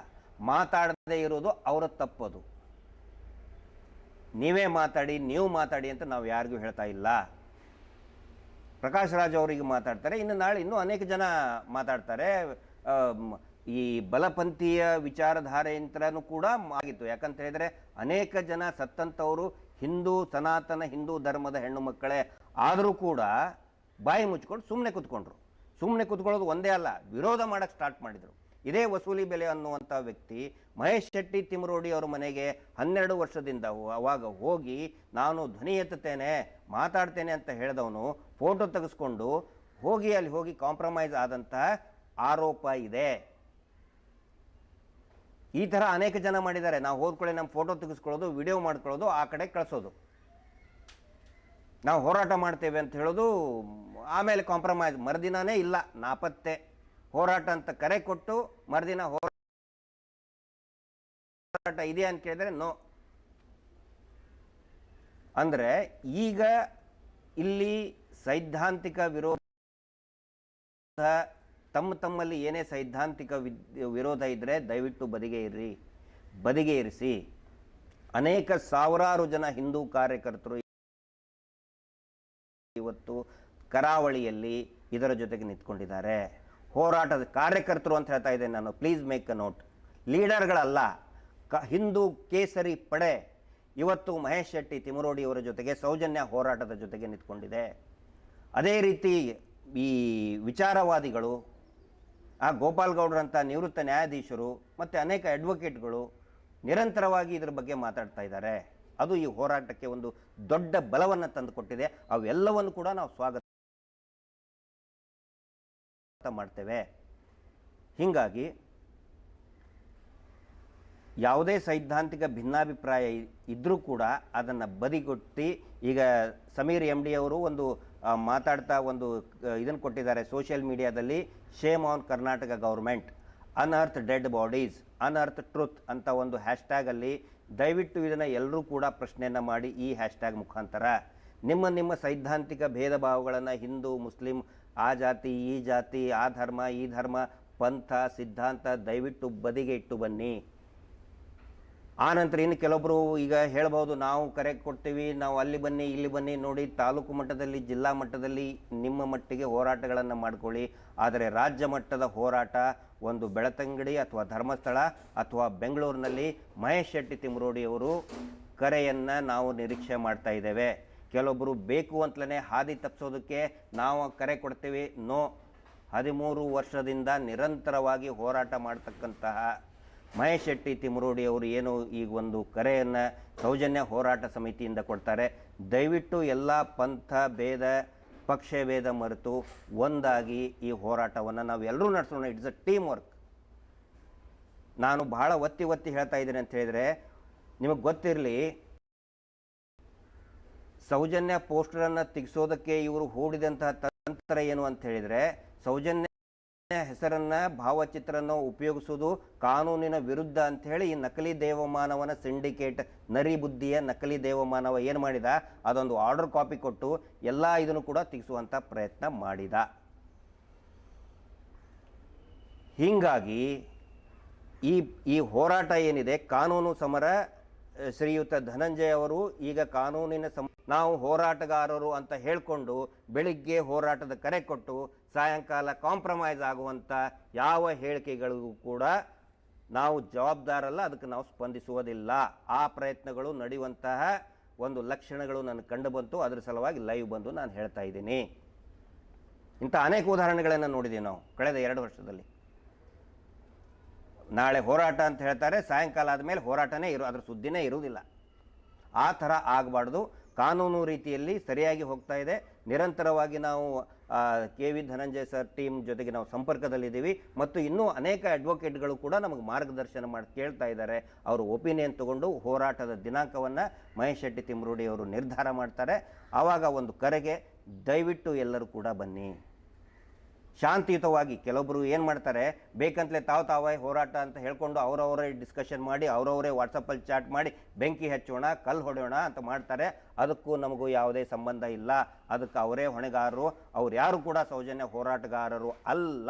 ಮಾತಾಡದೇ ಇರೋದು ಅವರ ತಪ್ಪದು. ನೀವೇ ಮಾತಾಡಿ, ನೀವು ಮಾತಾಡಿ ಅಂತ ನಾವು ಯಾರಿಗೂ ಹೇಳ್ತಾ ಇಲ್ಲ. ಪ್ರಕಾಶ್ ರಾಜ್ ಅವರಿಗೆ ಮಾತಾಡ್ತಾರೆ. ಇನ್ನು ನಾಳೆ ಇನ್ನೂ ಅನೇಕ ಜನ ಮಾತಾಡ್ತಾರೆ. ಈ ಬಲಪಂಥೀಯ ವಿಚಾರಧಾರೆಯಿಂದನೂ ಕೂಡ ಆಗಿತ್ತು. ಯಾಕಂತ ಹೇಳಿದರೆ ಅನೇಕ ಜನ ಸತ್ತಂಥವರು ಹಿಂದೂ ಸನಾತನ ಹಿಂದೂ ಧರ್ಮದ ಹೆಣ್ಣು ಮಕ್ಕಳೇ ಆದರೂ ಕೂಡ ಬಾಯಿ ಮುಚ್ಕೊಂಡು ಸುಮ್ಮನೆ ಕೂತ್ಕೊಂಡ್ರು. ಸುಮ್ಮನೆ ಕೂತ್ಕೊಳ್ಳೋದು ಒಂದೇ ಅಲ್ಲ, ವಿರೋಧ ಮಾಡೋಕ್ಕೆ ಸ್ಟಾರ್ಟ್ ಮಾಡಿದರು. ಇದೇ ವಸೂಲಿ ಬೆಲೆ ಅನ್ನುವಂಥ ವ್ಯಕ್ತಿ ಮಹೇಶ್ ಶೆಟ್ಟಿ ತಿಮರೋಡಿ ಅವರ ಮನೆಗೆ ಹನ್ನೆರಡು ವರ್ಷದಿಂದ ಅವಾಗ ಹೋಗಿ, ನಾನು ಧ್ವನಿ ಎತ್ತುತ್ತೇನೆ, ಮಾತಾಡ್ತೇನೆ ಅಂತ ಹೇಳಿದವನು ಫೋಟೋ ತೆಗೆಸ್ಕೊಂಡು ಹೋಗಿ ಅಲ್ಲಿ ಹೋಗಿ ಕಾಂಪ್ರಮೈಸ್ ಆದಂತಹ ಆರೋಪ ಇದೆ. ಈ ಥರ ಅನೇಕ ಜನ ಮಾಡಿದ್ದಾರೆ. ನಾವು ಹೋದ್ಕೊಳ್ಳಿ ನಮ್ಮ ಫೋಟೋ ತೆಗೆಸ್ಕೊಳ್ಳೋದು, ವಿಡಿಯೋ ಮಾಡ್ಕೊಳ್ಳೋದು, ಆ ಕಡೆ ಕಳಿಸೋದು. ನಾವು ಹೋರಾಟ ಮಾಡ್ತೇವೆ ಅಂತ ಹೇಳೋದು, ಆಮೇಲೆ ಕಾಂಪ್ರಮೈಸ್ ಮರುದಿನವೇ ಇಲ್ಲ, ನಾಪತ್ತೆ. ಹೋರಾಟ ಅಂತ ಕರೆ ಕೊಟ್ಟು ಮರುದಿನ ಹೋರಾಟ ಇದೆಯಾ ಅಂತ ಕೇಳಿದ್ರೆ ನೋ. ಅಂದರೆ ಈಗ ಇಲ್ಲಿ ಸೈದ್ಧಾಂತಿಕ ವಿರೋಧ, ತಮ್ಮ ತಮ್ಮಲ್ಲಿ ಏನೇ ಸೈದ್ಧಾಂತಿಕ ವಿರೋಧ ಇದ್ದರೆ ದಯವಿಟ್ಟು ಬದಿಗೆ ಇರ್ರಿ, ಬದಿಗೆ ಇರಿಸಿ. ಅನೇಕ ಸಾವಿರಾರು ಜನ ಹಿಂದೂ ಕಾರ್ಯಕರ್ತರು ಇವತ್ತು ಕರಾವಳಿಯಲ್ಲಿ ಇದರ ಜೊತೆಗೆ ನಿಂತ್ಕೊಂಡಿದ್ದಾರೆ. ಹೋರಾಟದ ಕಾರ್ಯಕರ್ತರು ಅಂತ ಹೇಳ್ತಾ ಇದ್ದೇನೆ ನಾನು. ಪ್ಲೀಸ್ ಮೇಕ್ ಅ ನೋಟ್ ಲೀಡರ್ಗಳಲ್ಲ ಕ, ಹಿಂದೂ ಕೇಸರಿ ಪಡೆ, ಇವತ್ತು ಮಹೇಶ್ ಶೆಟ್ಟಿ ತಿಮರೋಡಿ ಅವರ ಜೊತೆಗೆ ಸೌಜನ್ಯ ಹೋರಾಟದ ಜೊತೆಗೆ ನಿಂತ್ಕೊಂಡಿದೆ. ಅದೇ ರೀತಿ ಈ ವಿಚಾರವಾದಿಗಳು, ಆ ಗೋಪಾಲ್ ಗೌಡ್ರಂಥ ನಿವೃತ್ತ ನ್ಯಾಯಾಧೀಶರು ಮತ್ತು ಅನೇಕ ಅಡ್ವೊಕೇಟ್ಗಳು ನಿರಂತರವಾಗಿ ಇದರ ಬಗ್ಗೆ ಮಾತಾಡ್ತಾ ಇದ್ದಾರೆ. ಅದು ಈ ಹೋರಾಟಕ್ಕೆ ಒಂದು ದೊಡ್ಡ ಬಲವನ್ನು ತಂದುಕೊಟ್ಟಿದೆ. ಅವೆಲ್ಲವನ್ನು ಕೂಡ ನಾವು ಸ್ವಾಗತ ಮಾಡ್ತೇವೆ. ಹೀಗಾಗಿ ಯಾವುದೇ ಸೈದ್ಧಾಂತಿಕ ಭಿನ್ನಾಭಿಪ್ರಾಯ ಇದ್ದರೂ ಕೂಡ ಅದನ್ನು ಬದಿಗೊತ್ತಿ ಈಗ ಸಮೀರ್ ಎಂ ಡಿ ಅವರು ಒಂದು ಮಾತಾಡ್ತಾ ಒಂದು ಇದನ್ನು ಕೊಟ್ಟಿದ್ದಾರೆ ಸೋಷಿಯಲ್ ಮೀಡಿಯಾದಲ್ಲಿ shame on Karnataka government unearth dead bodies unearth truth ಅಂತ ಒಂದು ಹ್ಯಾಶ್ಟ್ಯಾಗಲ್ಲಿ ದಯವಿಟ್ಟು ಇದನ್ನು ಎಲ್ಲರೂ ಕೂಡ ಪ್ರಶ್ನೆಯನ್ನು ಮಾಡಿ ಈ ಹ್ಯಾಶ್ಟ್ಯಾಗ್ ಮುಖಾಂತರ. ನಿಮ್ಮ ನಿಮ್ಮ ಸೈದ್ಧಾಂತಿಕ ಭೇದ ಭಾವಗಳನ್ನು ಹಿಂದೂ, ಮುಸ್ಲಿಂ, ಆ ಜಾತಿ, ಈ ಜಾತಿ, ಆ ಧರ್ಮ, ಈ ಧರ್ಮ, ಪಂಥ, ಸಿದ್ಧಾಂತ ದಯವಿಟ್ಟು ಬದಿಗೆ ಇಟ್ಟು ಬನ್ನಿ. ಆನಂತರ ಇನ್ನು ಕೆಲವೊಬ್ಬರು ಈಗ ಹೇಳ್ಬೋದು, ನಾವು ಕರೆ ಕೊಡ್ತೀವಿ, ನಾವು ಅಲ್ಲಿ ಬನ್ನಿ, ಇಲ್ಲಿ ಬನ್ನಿ ನೋಡಿ ತಾಲೂಕು ಮಟ್ಟದಲ್ಲಿ, ಜಿಲ್ಲಾ ಮಟ್ಟದಲ್ಲಿ ನಿಮ್ಮ ಮಟ್ಟಿಗೆ ಹೋರಾಟಗಳನ್ನು ಮಾಡ್ಕೊಳ್ಳಿ. ಆದರೆ ರಾಜ್ಯ ಮಟ್ಟದ ಹೋರಾಟ ಒಂದು ಬೆಳತಂಗಡಿ ಅಥವಾ ಧರ್ಮಸ್ಥಳ ಅಥವಾ ಬೆಂಗಳೂರಿನಲ್ಲಿ ಮಹೇಶ್ ಶೆಟ್ಟಿ ತಿಮ್ರೋಡಿಯವರು ಕರೆಯನ್ನು ನಾವು ನಿರೀಕ್ಷೆ ಮಾಡ್ತಾ ಇದ್ದೇವೆ. ಕೆಲವೊಬ್ಬರು ಬೇಕು ಅಂತಲೇ ಹಾದಿ ತಪ್ಪಿಸೋದಕ್ಕೆ ನಾವು ಕರೆ ಕೊಡ್ತೀವಿ. ನೋ, ಹದಿಮೂರು ವರ್ಷದಿಂದ ನಿರಂತರವಾಗಿ ಹೋರಾಟ ಮಾಡ್ತಕ್ಕಂತಹ ಮಹೇಶ್ ಶೆಟ್ಟಿ ತಿಮರೋಡಿ ಅವರು ಏನು ಈಗ ಒಂದು ಕರೆಯನ್ನು ಸೌಜನ್ಯ ಹೋರಾಟ ಸಮಿತಿಯಿಂದ ಕೊಡ್ತಾರೆ. ದಯವಿಟ್ಟು ಎಲ್ಲ ಪಂಥ, ಭೇದ, ಪಕ್ಷ, ಭೇದ ಮರೆತು ಒಂದಾಗಿ ಈ ಹೋರಾಟವನ್ನು ನಾವೆಲ್ಲರೂ ನಡೆಸೋಣ. ಇಟ್ಸ್ ಅ ಟೀಮ್ ವರ್ಕ್ ನಾನು ಬಹಳ ಒತ್ತಿ ಒತ್ತಿ ಹೇಳ್ತಾ ಇದ್ದೀನಿ ಅಂತ ಹೇಳಿದರೆ, ನಿಮಗೆ ಗೊತ್ತಿರಲಿ, ಸೌಜನ್ಯ ಪೋಸ್ಟರನ್ನು ತೆಗೆಸೋದಕ್ಕೆ ಇವರು ಹೂಡಿದಂತಹ ತಂತ್ರ ಏನು ಅಂತ ಹೇಳಿದರೆ, ಸೌಜನ್ಯ ಹೆಸರನ್ನ ಭಾವಚಿತ್ರನ ಉಪಯೋಗಿಸುವುದು ಕಾನೂನಿನ ವಿರುದ್ಧ ಅಂತ ಹೇಳಿ ಈ ನಕಲಿ ದೇವಮಾನವನ ಸಿಂಡಿಕೇಟ್ ನರಿ ಬುದ್ಧಿಯ ನಕಲಿ ದೇವಮಾನವ ಏನು ಮಾಡಿದ? ಅದೊಂದು ಆರ್ಡರ್ ಕಾಪಿ ಕೊಟ್ಟು ಎಲ್ಲ ಇದನ್ನು ಕೂಡ ತೆಗೆಸುವಂಥ ಪ್ರಯತ್ನ ಮಾಡಿದ. ಹೀಗಾಗಿ ಈ ಈ ಹೋರಾಟ ಏನಿದೆ? ಕಾನೂನು ಸಮರ ಶ್ರೀಯುತ ಧನಂಜಯ ಅವರು ಈಗ ಕಾನೂನಿನ ಸಮ ನಾವು ಹೋರಾಟಗಾರರು ಅಂತ ಹೇಳಿಕೊಂಡು ಬೆಳಿಗ್ಗೆ ಹೋರಾಟದ ಕರೆ ಕೊಟ್ಟು ಸಾಯಂಕಾಲ ಕಾಂಪ್ರಮೈಸ್ ಆಗುವಂಥ ಯಾವ ಹೇಳಿಕೆಗಳಿಗೂ ಕೂಡ ನಾವು ಜವಾಬ್ದಾರಲ್ಲ, ಅದಕ್ಕೆ ನಾವು ಸ್ಪಂದಿಸುವುದಿಲ್ಲ. ಆ ಪ್ರಯತ್ನಗಳು ನಡೆಯುವಂತಹ ಒಂದು ಲಕ್ಷಣಗಳು ನನಗೆ ಕಂಡು ಬಂತು, ಅದರ ಸಲುವಾಗಿ ಲೈವ್ ಬಂದು ನಾನು ಹೇಳ್ತಾ ಇದ್ದೀನಿ. ಇಂಥ ಅನೇಕ ಉದಾಹರಣೆಗಳನ್ನು ನೋಡಿದ್ದೀವಿ ನಾವು, ಕಳೆದ ಎರಡು ವರ್ಷದಲ್ಲಿ. ನಾಳೆ ಹೋರಾಟ ಅಂತ ಹೇಳ್ತಾರೆ, ಸಾಯಂಕಾಲ ಆದಮೇಲೆ ಹೋರಾಟನೇ ಇರೋ, ಅದರ ಸುದ್ದಿನೇ ಇರುವುದಿಲ್ಲ. ಆ ಥರ ಆಗಬಾರ್ದು. ಕಾನೂನು ರೀತಿಯಲ್ಲಿ ಸರಿಯಾಗಿ ಹೋಗ್ತಾ ಇದೆ. ನಿರಂತರವಾಗಿ ನಾವು K V Dhananjaya sir team ಜೊತೆಗೆ ನಾವು ಸಂಪರ್ಕದಲ್ಲಿದ್ದೀವಿ. ಮತ್ತು ಇನ್ನೂ ಅನೇಕ ಅಡ್ವೊಕೇಟ್ಗಳು ಕೂಡ ನಮಗೆ ಮಾರ್ಗದರ್ಶನ ಮಾಡಿ ಕೇಳ್ತಾ ಇದ್ದಾರೆ. ಅವರು ಒಪಿನಿಯನ್ ತಗೊಂಡು ಹೋರಾಟದ ದಿನಾಂಕವನ್ನು ಮಹೇಶ್ ಶೆಟ್ಟಿ ತಿಮ್ರುಡಿ ಅವರು ನಿರ್ಧಾರ ಮಾಡ್ತಾರೆ. ಆವಾಗ ಒಂದು ಕರೆಗೆ ದಯವಿಟ್ಟು ಎಲ್ಲರೂ ಕೂಡ ಬನ್ನಿ. ಶಾಂತಿಯುತವಾಗಿ ಕೆಲವೊಬ್ಬರು ಏನು ಮಾಡ್ತಾರೆ, ಬೇಕಂತಲೇ ತಾವು ತಾವೇ ಹೋರಾಟ ಅಂತ ಹೇಳ್ಕೊಂಡು ಅವರವರೇ ಡಿಸ್ಕಷನ್ ಮಾಡಿ, ಅವರವರೇ ವಾಟ್ಸಪ್ಪಲ್ಲಿ ಚಾಟ್ ಮಾಡಿ, ಬೆಂಕಿ ಹಚ್ಚೋಣ, ಕಲ್ಲು ಹೊಡೆಯೋಣ ಅಂತ ಮಾಡ್ತಾರೆ. ಅದಕ್ಕೂ ನಮಗೂ ಯಾವುದೇ ಸಂಬಂಧ ಇಲ್ಲ. ಅದಕ್ಕೆ ಅವರೇ ಹೊಣೆಗಾರರು. ಅವ್ರು ಯಾರು ಕೂಡ ಸೌಜನ್ಯ ಹೋರಾಟಗಾರರು ಅಲ್ಲ.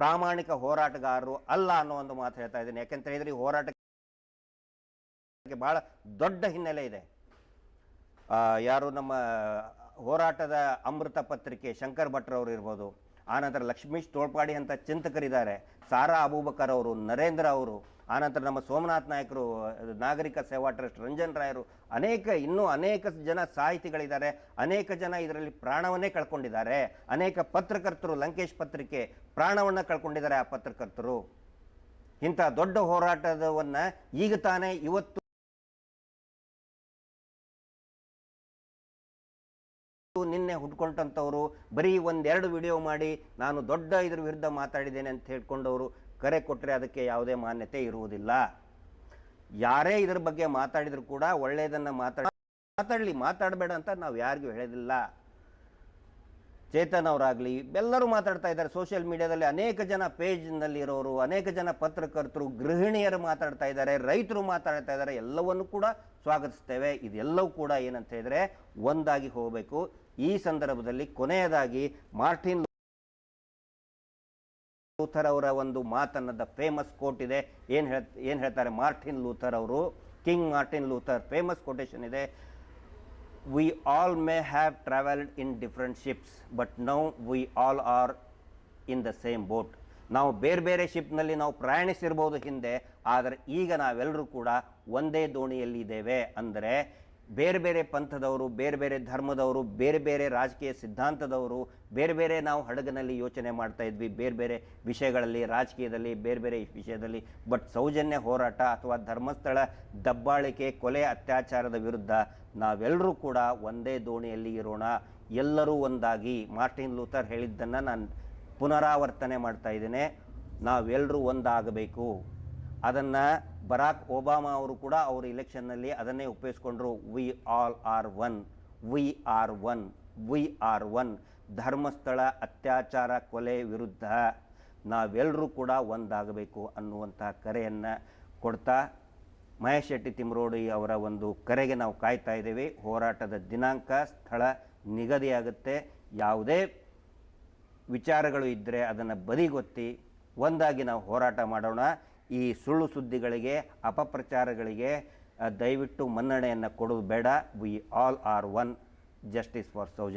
ಪ್ರಾಮಾಣಿಕ ಹೋರಾಟಗಾರರು ಅಲ್ಲ ಅನ್ನೋ ಒಂದು ಮಾತು ಹೇಳ್ತಾ ಇದ್ದೀನಿ. ಯಾಕೆಂತ ಹೇಳಿದ್ರೆ ಈ ಹೋರಾಟಕ್ಕೆ ಬಹಳ ದೊಡ್ಡ ಹಿನ್ನೆಲೆ ಇದೆ. ಯಾರು ನಮ್ಮ ಹೋರಾಟದ ಅಮೃತ ಪತ್ರಿಕೆ ಶಂಕರ್ ಭಟ್ರವರು ಇರ್ಬೋದು ಆನಂತರ ಲಕ್ಷ್ಮೀಶ್ ತೋಳ್ಪಾಡಿ ಅಂತ ಚಿಂತಕರಿದ್ದಾರೆ. ಸಾರಾ ಅಬೂಬಕರ್ ಅವರು, ನರೇಂದ್ರ ಅವರು, ಆನಂತರ ನಮ್ಮ ಸೋಮನಾಥ್ ನಾಯಕರು, ನಾಗರಿಕ ಸೇವಾ ಟ್ರಸ್ಟ್ ರಂಜನ್ ರಾಯರು, ಅನೇಕ, ಇನ್ನೂ ಅನೇಕ ಜನ ಸಾಹಿತಿಗಳಿದ್ದಾರೆ. ಅನೇಕ ಜನ ಇದರಲ್ಲಿ ಪ್ರಾಣವನ್ನೇ ಕಳ್ಕೊಂಡಿದ್ದಾರೆ. ಅನೇಕ ಪತ್ರಕರ್ತರು, ಲಂಕೇಶ್ ಪತ್ರಿಕೆ ಪ್ರಾಣವನ್ನು ಕಳ್ಕೊಂಡಿದ್ದಾರೆ ಆ ಪತ್ರಕರ್ತರು. ಇಂಥ ದೊಡ್ಡ ಹೋರಾಟದವನ್ನು ಈಗ ತಾನೇ ಇವತ್ತು ನಿನ್ನೆ ಹುಟ್ಕೊಂಡಂಥವರು ಬರೀ ಒಂದೆರಡು ವಿಡಿಯೋ ಮಾಡಿ ನಾನು ದೊಡ್ಡ ಇದ್ರ ವಿರುದ್ಧ ಮಾತಾಡಿದ್ದೇನೆ ಅಂತ ಹೇಳ್ಕೊಂಡವರು ಕರೆ ಕೊಟ್ಟರೆ ಅದಕ್ಕೆ ಯಾವುದೇ ಮಾನ್ಯತೆ ಇರುವುದಿಲ್ಲ. ಯಾರೇ ಇದ್ರ ಬಗ್ಗೆ ಮಾತಾಡಿದರೂ ಕೂಡ ಒಳ್ಳೆಯದನ್ನು ಮಾತಾಡ, ಮಾತಾಡಲಿ, ಮಾತಾಡಬೇಡ ಅಂತ ನಾವು ಯಾರಿಗೂ ಹೇಳೋದಿಲ್ಲ. ಚೇತನ್ ಅವರಾಗಲಿ ಎಲ್ಲರೂ ಮಾತಾಡ್ತಾ ಇದ್ದಾರೆ. ಸೋಷಿಯಲ್ ಮೀಡಿಯಾದಲ್ಲಿ ಅನೇಕ ಜನ ಪೇಜ್ನಲ್ಲಿ ಇರೋರು ಅನೇಕ ಜನ ಪತ್ರಕರ್ತರು, ಗೃಹಿಣಿಯರು ಮಾತಾಡ್ತಾ ಇದ್ದಾರೆ. ರೈತರು ಮಾತಾಡ್ತಾ ಇದ್ದಾರೆ. ಎಲ್ಲವನ್ನು ಕೂಡ ಸ್ವಾಗತಿಸ್ತೇವೆ. ಇದೆಲ್ಲವೂ ಕೂಡ ಏನಂತ ಹೇಳಿದ್ರೆ ಒಂದಾಗಿ ಹೋಗಬೇಕು. ಈ ಸಂದರ್ಭದಲ್ಲಿ ಕೊನೆಯದಾಗಿ ಮಾರ್ಟಿನ್ ಲೂಥರ್ ಅವರ ಒಂದು ಮಾತನ್ನದ ಫೇಮಸ್ ಕೋಟ್ ಇದೆ. ಏನು ಹೇಳ್, ಏನು ಹೇಳ್ತಾರೆ ಮಾರ್ಟಿನ್ ಲೂಥರ್ ಅವರು? King Martin Luther famous quotation ಇದೆ. We all may have travelled in different ships but now we all are in the same boat ನಾವು ಬೇರೆ ಬೇರೆ ಶಿಪ್ನಲ್ಲಿ ನಾವು ಪ್ರಯಾಣಿಸಿರ್ಬೋದು ಹಿಂದೆ, ಆದರೆ ಈಗ ನಾವೆಲ್ಲರೂ ಕೂಡ ಒಂದೇ ದೋಣಿಯಲ್ಲಿ ಇದ್ದೇವೆ. ಅಂದರೆ ಬೇರೆ ಬೇರೆ ಪಂಥದವರು, ಬೇರೆ ಬೇರೆ ಧರ್ಮದವರು, ಬೇರೆ ಬೇರೆ ರಾಜಕೀಯ ಸಿದ್ಧಾಂತದವರು, ಬೇರೆ ಬೇರೆ ನಾವು ಹಡಗಿನಲ್ಲಿ ಯೋಚನೆ ಮಾಡ್ತಾ ಇದ್ವಿ, ಬೇರೆ ಬೇರೆ ವಿಷಯಗಳಲ್ಲಿ, ರಾಜಕೀಯದಲ್ಲಿ, ಬೇರೆ ಬೇರೆ ವಿಷಯದಲ್ಲಿ. ಬಟ್ ಸೌಜನ್ಯ ಹೋರಾಟ ಅಥವಾ ಧರ್ಮಸ್ಥಳ ದಬ್ಬಾಳಿಕೆ, ಕೊಲೆ ಅತ್ಯಾಚಾರದ ವಿರುದ್ಧ ನಾವೆಲ್ಲರೂ ಕೂಡ ಒಂದೇ ದೋಣಿಯಲ್ಲಿ ಇರೋಣ. ಎಲ್ಲರೂ ಒಂದಾಗಿ. ಮಾರ್ಟಿನ್ ಲೂಥರ್ ಹೇಳಿದ್ದನ್ನು ನಾನು ಪುನರಾವರ್ತನೆ ಮಾಡ್ತಾ ಇದ್ದೇನೆ. ನಾವೆಲ್ಲರೂ ಒಂದಾಗಬೇಕು. ಅದನ್ನು ಬರಾಕ್ ಒಬಾಮಾ ಅವರು ಕೂಡ ಅವರು ಇಲೆಕ್ಷನ್ನಲ್ಲಿ ಅದನ್ನೇ ಉಪಯೋಗಿಸ್ಕೊಂಡ್ರು we all are one we are one we are one Dharmasthala ಅತ್ಯಾಚಾರ ಕೊಲೆ ವಿರುದ್ಧ ನಾವೆಲ್ಲರೂ ಕೂಡ ಒಂದಾಗಬೇಕು ಅನ್ನುವಂತಹ ಕರೆಯನ್ನು ಕೊಡ್ತಾ ಮಹೇಶ್ ಶೆಟ್ಟಿ ತಿಮ್ರೋಡಿ ಅವರ ಒಂದು ಕರೆಗೆ ನಾವು ಕಾಯ್ತಾ ಇದ್ದೇವೆ. ಹೋರಾಟದ ದಿನಾಂಕ, ಸ್ಥಳ ನಿಗದಿಯಾಗುತ್ತೆ. ಯಾವುದೇ ವಿಚಾರಗಳು ಇದ್ದರೆ ಅದನ್ನು ಬದಿಗೊತ್ತಿ ಒಂದಾಗಿ ನಾವು ಹೋರಾಟ ಮಾಡೋಣ. ಈ ಸುಳ್ಳು ಸುದ್ದಿಗಳಿಗೆ, ಅಪಪ್ರಚಾರಗಳಿಗೆ ದಯವಿಟ್ಟು ಮನ್ನಣೆಯನ್ನು ಕೊಡೋದು ಬೇಡ. We all are one justice for ಸೌಜ